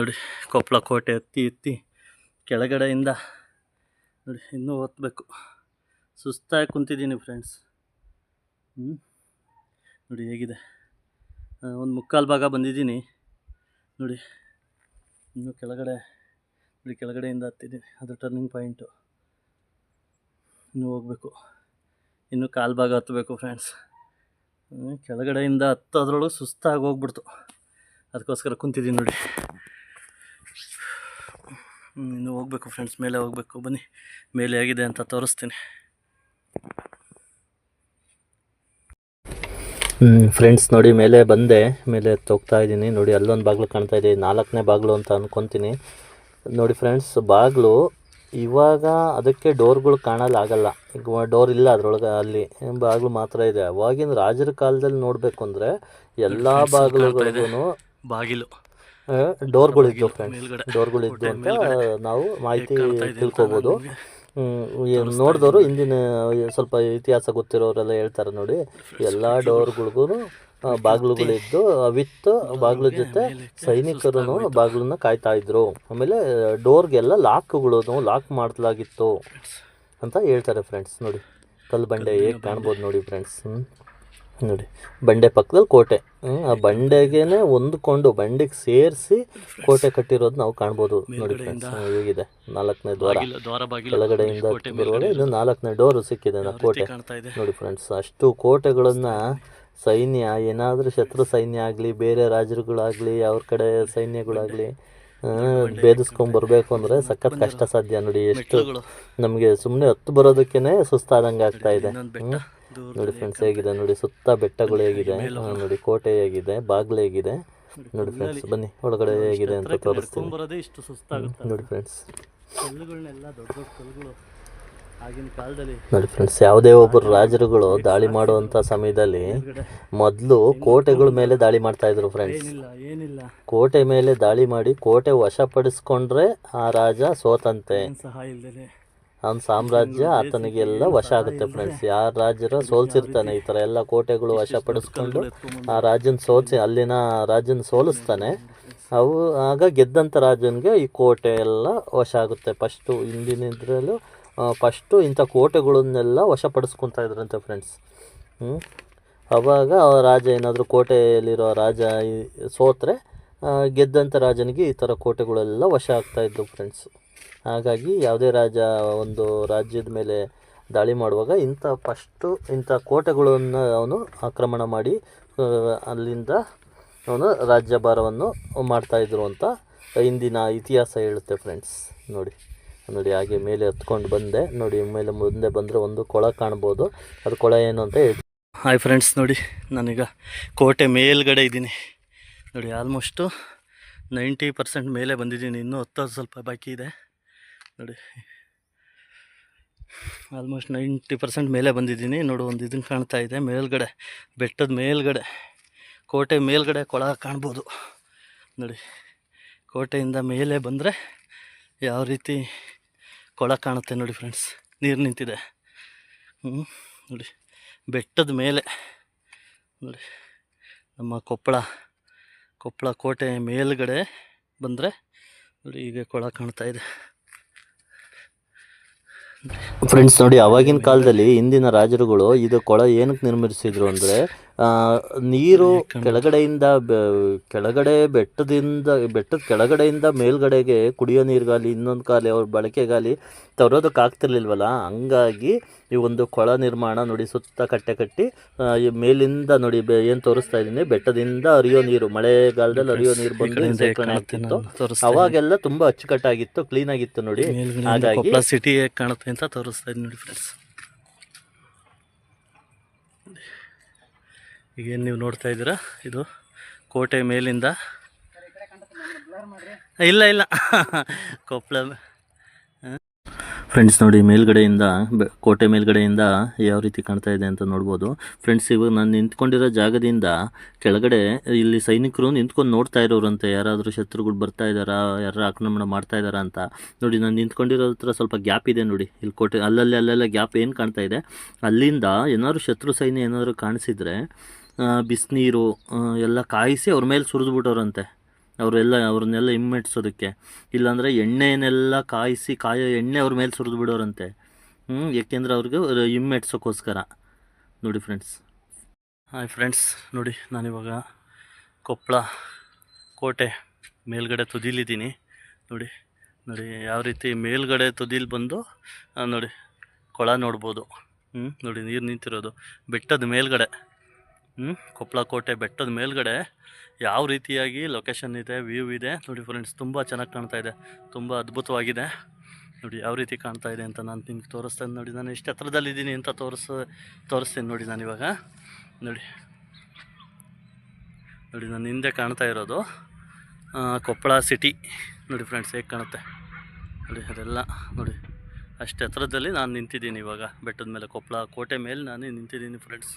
ನೋಡಿ ಕೊಪ್ಪಳ ಕೋಟೆ ಎತ್ತಿ ಎತ್ತಿ ಕೆಳಗಡೆಯಿಂದ ನೋಡಿ, ಇನ್ನೂ ಓದಬೇಕು. ಸುಸ್ತಾಗಿ ಕುಂತಿದ್ದೀನಿ ಫ್ರೆಂಡ್ಸ್ ಹ್ಞೂ ನೋಡಿ, ಹೇಗಿದೆ? ಒಂದು ಮುಕ್ಕಾಲು ಭಾಗ ಬಂದಿದ್ದೀನಿ. ನೋಡಿ, ಇನ್ನು ಕೆಳಗಡೆ, ನೋಡಿ, ಕೆಳಗಡೆಯಿಂದ ಹತ್ತಿದ್ದೀನಿ. ಅದು ಟರ್ನಿಂಗ್ ಪಾಯಿಂಟು ಇನ್ನೂ ಹೋಗಬೇಕು. ಇನ್ನೂ ಕಾಲು ಭಾಗ ಹತ್ತಬೇಕು ಫ್ರೆಂಡ್ಸ್ ಕೆಳಗಡೆಯಿಂದ ಹತ್ತೋದ್ರೊಳಗೆ ಸುಸ್ತಾಗಿ ಹೋಗ್ಬಿಡ್ತು. ಅದಕ್ಕೋಸ್ಕರ ಕುಂತಿದ್ದೀನಿ ನೋಡಿ. ಇನ್ನು ಹೋಗ್ಬೇಕು ಫ್ರೆಂಡ್ಸ್ ಮೇಲೆ ಹೋಗಬೇಕು. ಬನ್ನಿ. ಮೇಲೆ ಆಗಿದೆ ಅಂತ ತೋರಿಸ್ತೀನಿ. ಫ್ರೆಂಡ್ಸ್ ನೋಡಿ ಮೇಲೆ ಬಂದೆ. ಮೇಲೆ ಹೋಗ್ತಾ ಇದ್ದೀನಿ. ನೋಡಿ ಅಲ್ಲೊಂದು ಬಾಗಿಲು ಕಾಣ್ತಾ ಇದೆ. ನಾಲ್ಕನೇ ಬಾಗಿಲು ಅಂತ ಅಂದ್ಕೊತೀನಿ ನೋಡಿ ಫ್ರೆಂಡ್ಸ್ ಬಾಗಿಲು ಇವಾಗ ಅದಕ್ಕೆ ಡೋರ್ಗಳು ಕಾಣಲ್ಲ ಆಗಲ್ಲ. ಈಗ ಡೋರ್ ಇಲ್ಲ ಅದರೊಳಗೆ ಅಲ್ಲಿ. ಬಾಗಿಲು ಮಾತ್ರ ಇದೆ. ಅವಾಗಿನ ರಾಜರ ಕಾಲದಲ್ಲಿ ನೋಡಬೇಕು ಅಂದರೆ ಎಲ್ಲ ಬಾಗಿಲುಗಳಿಗೂ ಬಾಗಿಲು. ಡೋರ್ಗಳಿದ್ದು ಫ್ರೆಂಡ್ಸ್ ಡೋರ್ಗಳಿದ್ದು ಅಂತ ನಾವು ಮಾಹಿತಿ ತಿಳ್ಕೊಬೋದು. ನೋಡಿದವರು ಹಿಂದಿನ ಸ್ವಲ್ಪ ಇತಿಹಾಸ ಗೊತ್ತಿರೋರೆಲ್ಲ ಹೇಳ್ತಾರೆ ನೋಡಿ. ಎಲ್ಲ ಡೋರ್ಗಳಿಗೂ ಬಾಗಿಲುಗಳಿದ್ದು ವಿತ್ ಬಾಗಿಲು ಜೊತೆ ಸೈನಿಕರು ಬಾಗಿಲನ್ನ ಕಾಯ್ತಾ ಇದ್ರು. ಆಮೇಲೆ ಡೋರ್ಗೆಲ್ಲ ಲಾಕ್ಗಳು ಲಾಕ್ ಮಾಡಲಾಗಿತ್ತು ಅಂತ ಹೇಳ್ತಾರೆ ಫ್ರೆಂಡ್ಸ್ ನೋಡಿ. ಕಲ್ಲು ಬಂಡೆ ಹೇಗೆ ಕಾಣ್ಬೋದು ನೋಡಿ ಫ್ರೆಂಡ್ಸ್ ನೋಡಿ ಬಂಡೆ ಪಕ್ಕದಲ್ಲಿ ಕೋಟೆ. ಆ ಬಂಡೆಗೆನೆ ಹೊಂದ್ಕೊಂಡು ಬಂಡೆಗೆ ಸೇರಿಸಿ ಕೋಟೆ ಕಟ್ಟಿರೋದು ನಾವು ಕಾಣ್ಬೋದು. ನೋಡಿ ಫ್ರೆಂಡ್ಸ್ ಹೇಗಿದೆ? ನಾಲ್ಕನೇ ದ್ವಾರ. ಕೆಳಗಡೆಯಿಂದ ಬರುವಾಗ ಇದು ನಾಲ್ಕನೇ ಡೋರ್ ಸಿಕ್ಕಿದೆ ನಾ ಕೋಟೆ. ನೋಡಿ ಫ್ರೆಂಡ್ಸ್ ಅಷ್ಟು ಕೋಟೆಗಳನ್ನ ಸೈನ್ಯ ಏನಾದರೂ ಶತ್ರು ಸೈನ್ಯ ಆಗಲಿ ಬೇರೆ ರಾಜರುಗಳಾಗಲಿ ಅವ್ರ ಕಡೆ ಸೈನ್ಯಗಳಾಗಲಿ ಭೇದಿಸ್ಕೊಂಡ್ ಬರಬೇಕು ಅಂದರೆ ಸಖತ್ ಕಷ್ಟ ಸಾಧ್ಯ. ನೋಡಿ ಎಷ್ಟು ನಮಗೆ ಸುಮ್ಮನೆ ಹತ್ತು ಬರೋದಕ್ಕೇನೆ ಸುಸ್ತಾದಂಗೆ ಆಗ್ತಾ ಇದೆ. ನೋಡಿ ಫ್ರೆಂಡ್ಸ್ ಹೇಗಿದೆ? ನೋಡಿ ಸುತ್ತ ಬೆಟ್ಟಗಳು ಹೇಗಿದೆ? ನೋಡಿ ಕೋಟೆ ಹೇಗಿದೆ ಬಾಗಿಲು ಹೇಗಿದೆ? ನೋಡಿ ಫ್ರೆಂಡ್ಸ್ ಬನ್ನಿ ಒಳಗಡೆ ಹೇಗಿದೆ ಅಂತ ತೋರಿಸ್ತೀನಿ. ಇಷ್ಟು ಸುಸ್ತಾಗುತ್ತೆ ನೋಡಿ ಫ್ರೆಂಡ್ಸ್ ಕಲ್ಲುಗಳನ್ನೆಲ್ಲ ದೊಡ್ಡ ದೊಡ್ಡ ಕಲ್ಲುಗಳು ಆಗಿನ ಕಾಲದಲ್ಲಿ ನೋಡಿ ಫ್ರೆಂಡ್ಸ್ ಯಾವುದೇ ಒಬ್ಬರು ರಾಜರುಗಳು ದಾಳಿ ಮಾಡುವಂತ ಸಮಯದಲ್ಲಿ ಮೊದಲು ಕೋಟೆಗಳ ಮೇಲೆ ದಾಳಿ ಮಾಡ್ತಾ ಇದ್ರು ಫ್ರೆಂಡ್ಸ್ ಏನಿಲ್ಲ ಕೋಟೆ ಮೇಲೆ ದಾಳಿ ಮಾಡಿ ಕೋಟೆ ವಶಪಡಿಸ್ಕೊಂಡ್ರೆ ಆ ರಾಜ ಸೋತಂತೆ. ಸಹ ಅವನ ಸಾಮ್ರಾಜ್ಯ ಆತನಿಗೆಲ್ಲ ವಶ ಆಗುತ್ತೆ ಫ್ರೆಂಡ್ಸ್ ಯಾರ ರಾಜರ ಸೋಲ್ಸಿರ್ತಾನೆ ಈ ಥರ ಎಲ್ಲ ಕೋಟೆಗಳು ವಶಪಡಿಸ್ಕೊಂಡು ಆ ರಾಜನ ಸೋಲ್ಸಿ ಅಲ್ಲಿನ ರಾಜನ ಸೋಲಿಸ್ತಾನೆ. ಅವು ಆಗ ಗೆದ್ದಂಥ ರಾಜನಿಗೆ ಈ ಕೋಟೆ ಎಲ್ಲ ವಶ ಆಗುತ್ತೆ. ಫಸ್ಟು ಹಿಂದಿನ ಇದರಲ್ಲೂ ಫಸ್ಟು ಇಂಥ ಕೋಟೆಗಳನ್ನೆಲ್ಲ ವಶಪಡಿಸ್ಕೊತಾ ಇದ್ರಂತೆ ಫ್ರೆಂಡ್ಸ್ ಹ್ಞೂ ಅವಾಗ ಆ ರಾಜ ಏನಾದರೂ ಕೋಟೆಯಲ್ಲಿರೋ ರಾಜ ಈ- ಸೋತ್ರೆ ಆ, ಗೆದ್ದಂಥ ರಾಜನಿಗೆ ಈ ಥರ ಕೋಟೆಗಳೆಲ್ಲ ವಶ ಆಗ್ತಾ ಇದ್ದವು ಫ್ರೆಂಡ್ಸ್ ಹಾಗಾಗಿ ಯಾವುದೇ ರಾಜ ಒಂದು ರಾಜ್ಯದ ಮೇಲೆ ದಾಳಿ ಮಾಡುವಾಗ ಇಂಥ ಫಸ್ಟು ಇಂಥ ಕೋಟೆಗಳನ್ನು ಅವನು ಆಕ್ರಮಣ ಮಾಡಿ ಅಲ್ಲಿಂದ ಅವನು ರಾಜ್ಯಭಾರವನ್ನು ಮಾಡ್ತಾಯಿದ್ರು ಅಂತ ಹಿಂದಿನ ಇತಿಹಾಸ ಹೇಳುತ್ತೆ ಫ್ರೆಂಡ್ಸ್ ನೋಡಿ ನೋಡಿ ಹಾಗೆ ಮೇಲೆ ಹತ್ಕೊಂಡು ಬಂದೆ. ನೋಡಿ, ಮೇಲೆ ಮುಂದೆ ಬಂದರೆ ಒಂದು ಕೊಳ ಕಾಣ್ಬೋದು. ಅದು ಕೊಳ ಏನು ಅಂತ ಹೇಳ್ತೀನಿ ಹಾಯ್ ಫ್ರೆಂಡ್ಸ್ ನೋಡಿ, ನಾನೀಗ ಕೋಟೆ ಮೇಲ್ಗಡೆ ಇದ್ದೀನಿ. ನೋಡಿ ಆಲ್ಮೋಸ್ಟು ನೈಂಟಿ ಪರ್ಸೆಂಟ್ ಮೇಲೆ ಬಂದಿದ್ದೀನಿ. ಇನ್ನೂ ಹತ್ತೋದು ಸ್ವಲ್ಪ ಬಾಕಿ ಇದೆ. ನೋಡಿ. ಆಲ್ಮೋಸ್ಟ್ ನೈಂಟಿ ಪರ್ಸೆಂಟ್ ಮೇಲೆ ಬಂದಿದ್ದೀನಿ. ನೋಡು, ಒಂದು ಇದನ್ನು ಕಾಣ್ತಾ ಇದೆ. ಮೇಲ್ಗಡೆ, ಬೆಟ್ಟದ ಮೇಲ್ಗಡೆ, ಕೋಟೆ ಮೇಲ್ಗಡೆ ಕೊಳ ಕಾಣ್ಬೋದು. ನೋಡಿ, ಕೋಟೆಯಿಂದ ಮೇಲೆ ಬಂದರೆ ಯಾವ ರೀತಿ ಕೊಳ ಕಾಣುತ್ತೆ ನೋಡಿ ಫ್ರೆಂಡ್ಸ್ ನೀರು ನಿಂತಿದೆ. ನೋಡಿ, ಬೆಟ್ಟದ ಮೇಲೆ, ನೋಡಿ, ನಮ್ಮ ಕೊಪ್ಪಳ ಕೊಪ್ಪಳ ಕೋಟೆ ಮೇಲ್ಗಡೆ ಬಂದರೆ, ನೋಡಿ ಈಗ ಕೊಳ ಕಾಣ್ತಾ ಇದೆ. ಫ್ರೆಂಡ್ಸ್ ನೋಡಿ ಅವಾಗಿನ ಕಾಲದಲ್ಲಿ ಹಿಂದಿನ ರಾಜರುಗಳು ಇದು ಕೊಳ ಏನಕ್ಕೆ ನಿರ್ಮಿಸಿದ್ರು ಅಂದರೆ ನೀರು ಕೆಳಗಡೆಯಿಂದ ಕೆಳಗಡೆ ಬೆಟ್ಟದಿಂದ ಬೆಟ್ಟದ ಕೆಳಗಡೆಯಿಂದ ಮೇಲ್ಗಡೆಗೆ ಕುಡಿಯೋ ನೀರಿಗಾಲಿ ಇನ್ನೊಂದು ಕಾಲಿ ಅವ್ರ ಬಳಕೆಗಾಲಿ ತರೋದಕ್ಕೆ ಆಗ್ತಿರ್ಲಿಲ್ವಲ್ಲ ಹಂಗಾಗಿ ಈ ಒಂದು ಕೊಳ ನಿರ್ಮಾಣ ನೋಡಿ ಸುತ್ತ ಕಟ್ಟೆ ಕಟ್ಟಿ ಈ ಮೇಲಿಂದ ನೋಡಿ ಏನು ತೋರಿಸ್ತಾ ಇದ್ದೀನಿ? ಬೆಟ್ಟದಿಂದ ಹರಿಯೋ ನೀರು ಮಳೆಗಾಲದಲ್ಲಿ ಹರಿಯೋ ನೀರು ಬಂದು ಆಗ್ತಿತ್ತು. ಅವಾಗೆಲ್ಲ ತುಂಬಾ ಅಚ್ಚುಕಟ್ಟಾಗಿತ್ತು ಕ್ಲೀನ್ ಆಗಿತ್ತು ನೋಡಿ ಹಾಗಾಗಿ ಸಿಟಿ ಕಾಣುತ್ತೆ ಅಂತ ತೋರಿಸ್ತಾ ಇದ್ದೀನಿ ನೋಡಿ ಫ್ರೆಂಡ್ಸ್ ಈಗೇನು ನೀವು ನೋಡ್ತಾ ಇದ್ದೀರಾ? ಇದು ಕೋಟೆ ಮೇಲಿಂದ. ಇಲ್ಲ ಇಲ್ಲ. ಕೊಪ್ಪಳ ಫ್ರೆಂಡ್ಸ್ ನೋಡಿ, ಮೇಲ್ಗಡೆಯಿಂದ ಕೋಟೆ ಮೇಲ್ಗಡೆಯಿಂದ ಯಾವ ರೀತಿ ಕಾಣ್ತಾ ಇದೆ ಅಂತ ನೋಡ್ಬೋದು. ಫ್ರೆಂಡ್ಸ್ ಇವಾಗ ನಾನು ನಿಂತ್ಕೊಂಡಿರೋ ಜಾಗದಿಂದ ಕೆಳಗಡೆ ಇಲ್ಲಿ ಸೈನಿಕರು ನಿಂತ್ಕೊಂಡು ನೋಡ್ತಾ ಇರೋರಂತೆ. ಯಾರಾದರೂ ಶತ್ರುಗಳು ಬರ್ತಾ ಇದ್ದಾರಾ ಯಾರು ಆಕ್ರಮಣ ಮಾಡ್ತಾ ಇದ್ದಾರಾ ಅಂತ. ನೋಡಿ, ನಾನು ನಿಂತ್ಕೊಂಡಿರೋ ಹತ್ರ ಸ್ವಲ್ಪ ಗ್ಯಾಪ್ ಇದೆ ನೋಡಿ. ಇಲ್ಲಿ ಕೋಟೆ ಅಲ್ಲಲ್ಲಿ, ಅಲ್ಲೆಲ್ಲ ಗ್ಯಾಪ್ ಏನು ಕಾಣ್ತಾ ಇದೆ? ಅಲ್ಲಿಂದ ಏನಾದ್ರು ಶತ್ರು ಸೈನ್ಯ ಏನಾದರೂ ಕಾಣಿಸಿದ್ರೆ ಬಿಸಿನೀರು ಎಲ್ಲ ಕಾಯಿಸಿ ಅವ್ರ ಮೇಲೆ ಸುರಿದ್ಬಿಟ್ಟವ್ರಂತೆ ಅವರೆಲ್ಲ, ಅವ್ರನ್ನೆಲ್ಲ ಹಿಮ್ಮೆಟ್ಸೋದಕ್ಕೆ ಇಲ್ಲಾಂದರೆ ಎಣ್ಣೆಯನ್ನೆಲ್ಲ ಕಾಯಿಸಿ, ಕಾಯೋ ಎಣ್ಣೆ ಅವ್ರ ಮೇಲೆ ಸುರಿದು ಬಿಡೋರಂತೆ. ಹ್ಞೂ ಏಕೆಂದರೆ ಅವ್ರಿಗೆ ಹಿಮ್ಮೆಟ್ಸೋಕ್ಕೋಸ್ಕರ. ನೋಡಿ ಫ್ರೆಂಡ್ಸ್. ಹಾಯ್ ಫ್ರೆಂಡ್ಸ್, ನೋಡಿ ನಾನಿವಾಗ ಕೊಪ್ಪಳ ಕೋಟೆ ಮೇಲ್ಗಡೆ ತುದಿಲಿದ್ದೀನಿ. ನೋಡಿ ನೋಡಿ ಯಾವ ರೀತಿ ಮೇಲ್ಗಡೆ ತುದಿಲಿ ಬಂದು ನೋಡಿ, ಕೊಳ ನೋಡ್ಬೋದು. ಹ್ಞೂ ನೋಡಿ ನೀರು ನಿಂತಿರೋದು. ಬೆಟ್ಟದ ಮೇಲ್ಗಡೆ. ಕೊಪ್ಪಳ ಕೋಟೆ ಬೆಟ್ಟದ ಮೇಲ್ಗಡೆ ಯಾವ ರೀತಿಯಾಗಿ ಲೊಕೇಶನ್ ಇದೆ ವ್ಯೂ ಇದೆ. ನೋಡಿ ಫ್ರೆಂಡ್ಸ್ ತುಂಬ ಚೆನ್ನಾಗಿ ಕಾಣ್ತಾ ಇದೆ. ತುಂಬ ಅದ್ಭುತವಾಗಿದೆ. ನೋಡಿ ಯಾವ ರೀತಿ ಕಾಣ್ತಾ ಇದೆ ಅಂತ ನಾನು ನಿಮ್ಗೆ ತೋರಿಸ್ತೇನೆ. ನೋಡಿ ನಾನು ಎಷ್ಟು ಹತ್ರದಲ್ಲಿದ್ದೀನಿ ಅಂತ ತೋರಿಸ, ತೋರಿಸ್ತೀನಿ ನೋಡಿ ನಾನು ಇವಾಗ. ನೋಡಿ. ನೋಡಿ ನಾನು ಹಿಂದೆ ಕಾಣ್ತಾ ಇರೋದು ಕೊಪ್ಪಳ ಸಿಟಿ ನೋಡಿ ಫ್ರೆಂಡ್ಸ್ ಹೇಗೆ ಕಾಣುತ್ತೆ? ನೋಡಿ ಅದೆಲ್ಲ, ನೋಡಿ. ಅಷ್ಟು ಎತ್ತರದಲ್ಲಿ ನಾನು ನಿಂತಿದ್ದೀನಿ ಇವಾಗ. ಬೆಟ್ಟದ ಮೇಲೆ ಕೊಪ್ಪಳ ಕೋಟೆ ಮೇಲೆ ನಾನು ನಿಂತಿದ್ದೀನಿ ಫ್ರೆಂಡ್ಸ್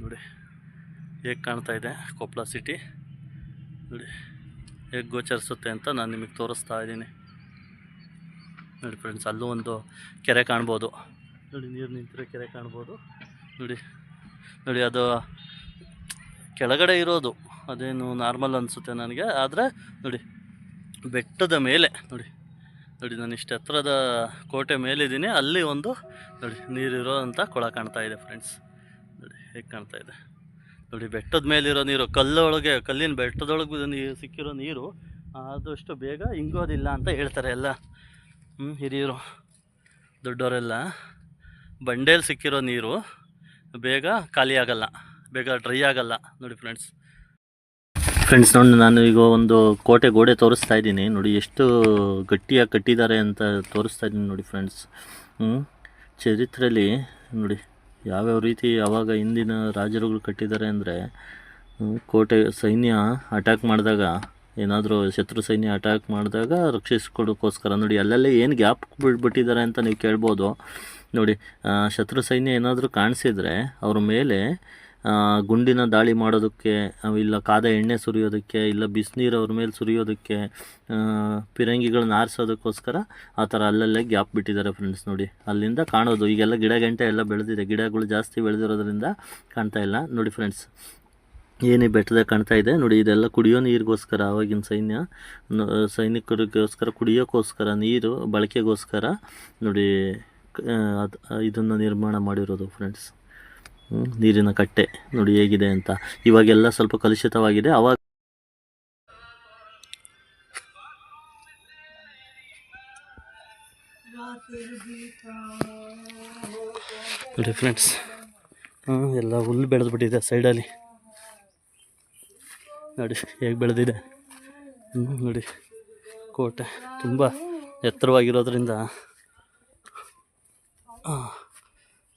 ನೋಡಿ. ಹೇಗೆ ಕಾಣ್ತಾ ಇದೆ? ಕೊಪ್ಪಳ ಸಿಟಿ ನೋಡಿ, ಹೇಗೆ ಗೋಚರಿಸುತ್ತೆ ಅಂತ ನಾನು ನಿಮಗೆ ತೋರಿಸ್ತಾ ಇದ್ದೀನಿ. ನೋಡಿ ಫ್ರೆಂಡ್ಸ್ ಅಲ್ಲೂ ಒಂದು ಕೆರೆ ಕಾಣ್ಬೋದು. ನೋಡಿ, ನೀರು ನಿಂತಿರೋ ಕೆರೆ ಕಾಣ್ಬೋದು. ನೋಡಿ ನೋಡಿ, ಅದು ಕೆಳಗಡೆ ಇರೋದು. ಅದೇನು ನಾರ್ಮಲ್ ಅನಿಸುತ್ತೆ ನನಗೆ. ಆದರೆ, ನೋಡಿ, ಬೆಟ್ಟದ ಮೇಲೆ, ನೋಡಿ ನೋಡಿ, ನಾನು ಇಷ್ಟು ಎತ್ತರದ ಕೋಟೆ ಮೇಲಿದ್ದೀನಿ. ಅಲ್ಲಿ ಒಂದು, ನೋಡಿ, ನೀರಿರೋ ಅಂತ ಕೊಳ ಕಾಣ್ತಾ ಇದೆ ಫ್ರೆಂಡ್ಸ್ ಹೇಗೆ ಕಾಣ್ತಾ ಇದೆ? ನೋಡಿ, ಬೆಟ್ಟದ ಮೇಲಿರೋ ನೀರು, ಕಲ್ಲೊಳಗೆ, ಕಲ್ಲಿನ ಬೆಟ್ಟದೊಳಗೆ ನೀರು ಸಿಕ್ಕಿರೋ ನೀರು, ಆದಷ್ಟು ಬೇಗ ಹಿಂಗೋದಿಲ್ಲ ಅಂತ ಹೇಳ್ತಾರೆ ಎಲ್ಲ. ಹಿರಿಯರು, ದೊಡ್ಡವರೆಲ್ಲ, ಬಂಡೇಲಿ ಸಿಕ್ಕಿರೋ ನೀರು ಬೇಗ ಖಾಲಿ ಆಗಲ್ಲ, ಬೇಗ ಡ್ರೈ ಆಗಲ್ಲ. ನೋಡಿ ಫ್ರೆಂಡ್ಸ್. ಫ್ರೆಂಡ್ಸ್, ನೋಡಿ, ನಾನು ಈಗ ಒಂದು ಕೋಟೆ ಗೋಡೆ ತೋರಿಸ್ತಾ ಇದ್ದೀನಿ. ನೋಡಿ, ಎಷ್ಟು ಗಟ್ಟಿಯಾಗಿ ಕಟ್ಟಿದ್ದಾರೆ ಅಂತ ತೋರಿಸ್ತಾ ಇದ್ದೀನಿ ನೋಡಿ ಫ್ರೆಂಡ್ಸ್. ಚರಿತ್ರೆಯಲ್ಲಿ ನೋಡಿ ಯಾವ್ಯಾವ ರೀತಿ ಅವಾಗ ಹಿಂದಿನ ರಾಜರುಗಳು ಕಟ್ಟಿದ್ದಾರೆ ಅಂದರೆ ಕೋಟೆ ಸೈನ್ಯ ಅಟ್ಯಾಕ್ ಮಾಡಿದಾಗ, ಏನಾದರೂ ಶತ್ರು ಸೈನ್ಯ ಅಟ್ಯಾಕ್ ಮಾಡಿದಾಗ ರಕ್ಷಿಸ್ಕೊಡೋಕ್ಕೋಸ್ಕರ ನೋಡಿ ಅಲ್ಲಲ್ಲೇ ಏನು ಗ್ಯಾಪ್ ಬಿಟ್ಬಿಟ್ಟಿದ್ದಾರೆ ಅಂತ ನೀವು ಕೇಳ್ಬೋದು. ನೋಡಿ ಶತ್ರು ಸೈನ್ಯ ಏನಾದರೂ ಕಾಣಿಸಿದ್ರೆ ಅವ್ರ ಮೇಲೆ ಗುಂಡಿನ ದಾಳಿ ಮಾಡೋದಕ್ಕೆ ಇಲ್ಲ ಕಾದ ಎಣ್ಣೆ ಸುರಿಯೋದಕ್ಕೆ, ಇಲ್ಲ ಬಿಸಿನೀರು ಅವ್ರ ಮೇಲೆ ಸುರಿಯೋದಕ್ಕೆ ಪಿರಂಗಿಗಳನ್ನ ಆರಿಸೋದಕ್ಕೋಸ್ಕರ ಆ ಥರ ಅಲ್ಲಲ್ಲೇ ಗ್ಯಾಪ್ ಬಿಟ್ಟಿದ್ದಾರೆ ಫ್ರೆಂಡ್ಸ್ ನೋಡಿ. ಅಲ್ಲಿಂದ ಕಾಣೋದು. ಈಗೆಲ್ಲ ಗಿಡ ಗಂಟೆ ಎಲ್ಲ ಬೆಳೆದಿದೆ. ಗಿಡಗಳು ಜಾಸ್ತಿ ಬೆಳೆದಿರೋದ್ರಿಂದ ಕಾಣ್ತಾ ಇಲ್ಲ. ನೋಡಿ ಫ್ರೆಂಡ್ಸ್ ಏನೇ ಬೆಟ್ಟದಾಗ ಕಾಣ್ತಾ ಇದೆ. ನೋಡಿ ಇದೆಲ್ಲ ಕುಡಿಯೋ ನೀರಿಗೋಸ್ಕರ, ಆವಾಗಿನ ಸೈನ್ಯ ಸೈನಿಕರಿಗೋಸ್ಕರ ಕುಡಿಯೋಕ್ಕೋಸ್ಕರ ನೀರು ಬಳಕೆಗೋಸ್ಕರ ನೋಡಿ ಇದನ್ನು ನಿರ್ಮಾಣ ಮಾಡಿರೋದು ಫ್ರೆಂಡ್ಸ್ ನೀರಿನ ಕಟ್ಟೆ ನೋಡಿ ಹೇಗಿದೆ ಅಂತ. ಇವಾಗೆಲ್ಲ ಸ್ವಲ್ಪ ಕಲುಷಿತವಾಗಿದೆ. ಅವಾಗ ನೋಡಿ ಫ್ರೆಂಡ್ಸ್ ಎಲ್ಲ ಹುಲ್ಲು ಬೆಳೆದ್ಬಿಟ್ಟಿದೆ ಸೈಡಲ್ಲಿ. ನೋಡಿ ಹೇಗೆ ಬೆಳೆದಿದೆ. ಹ್ಞೂ ನೋಡಿ ಕೋಟೆ ತುಂಬ ಎತ್ತರವಾಗಿರೋದ್ರಿಂದ.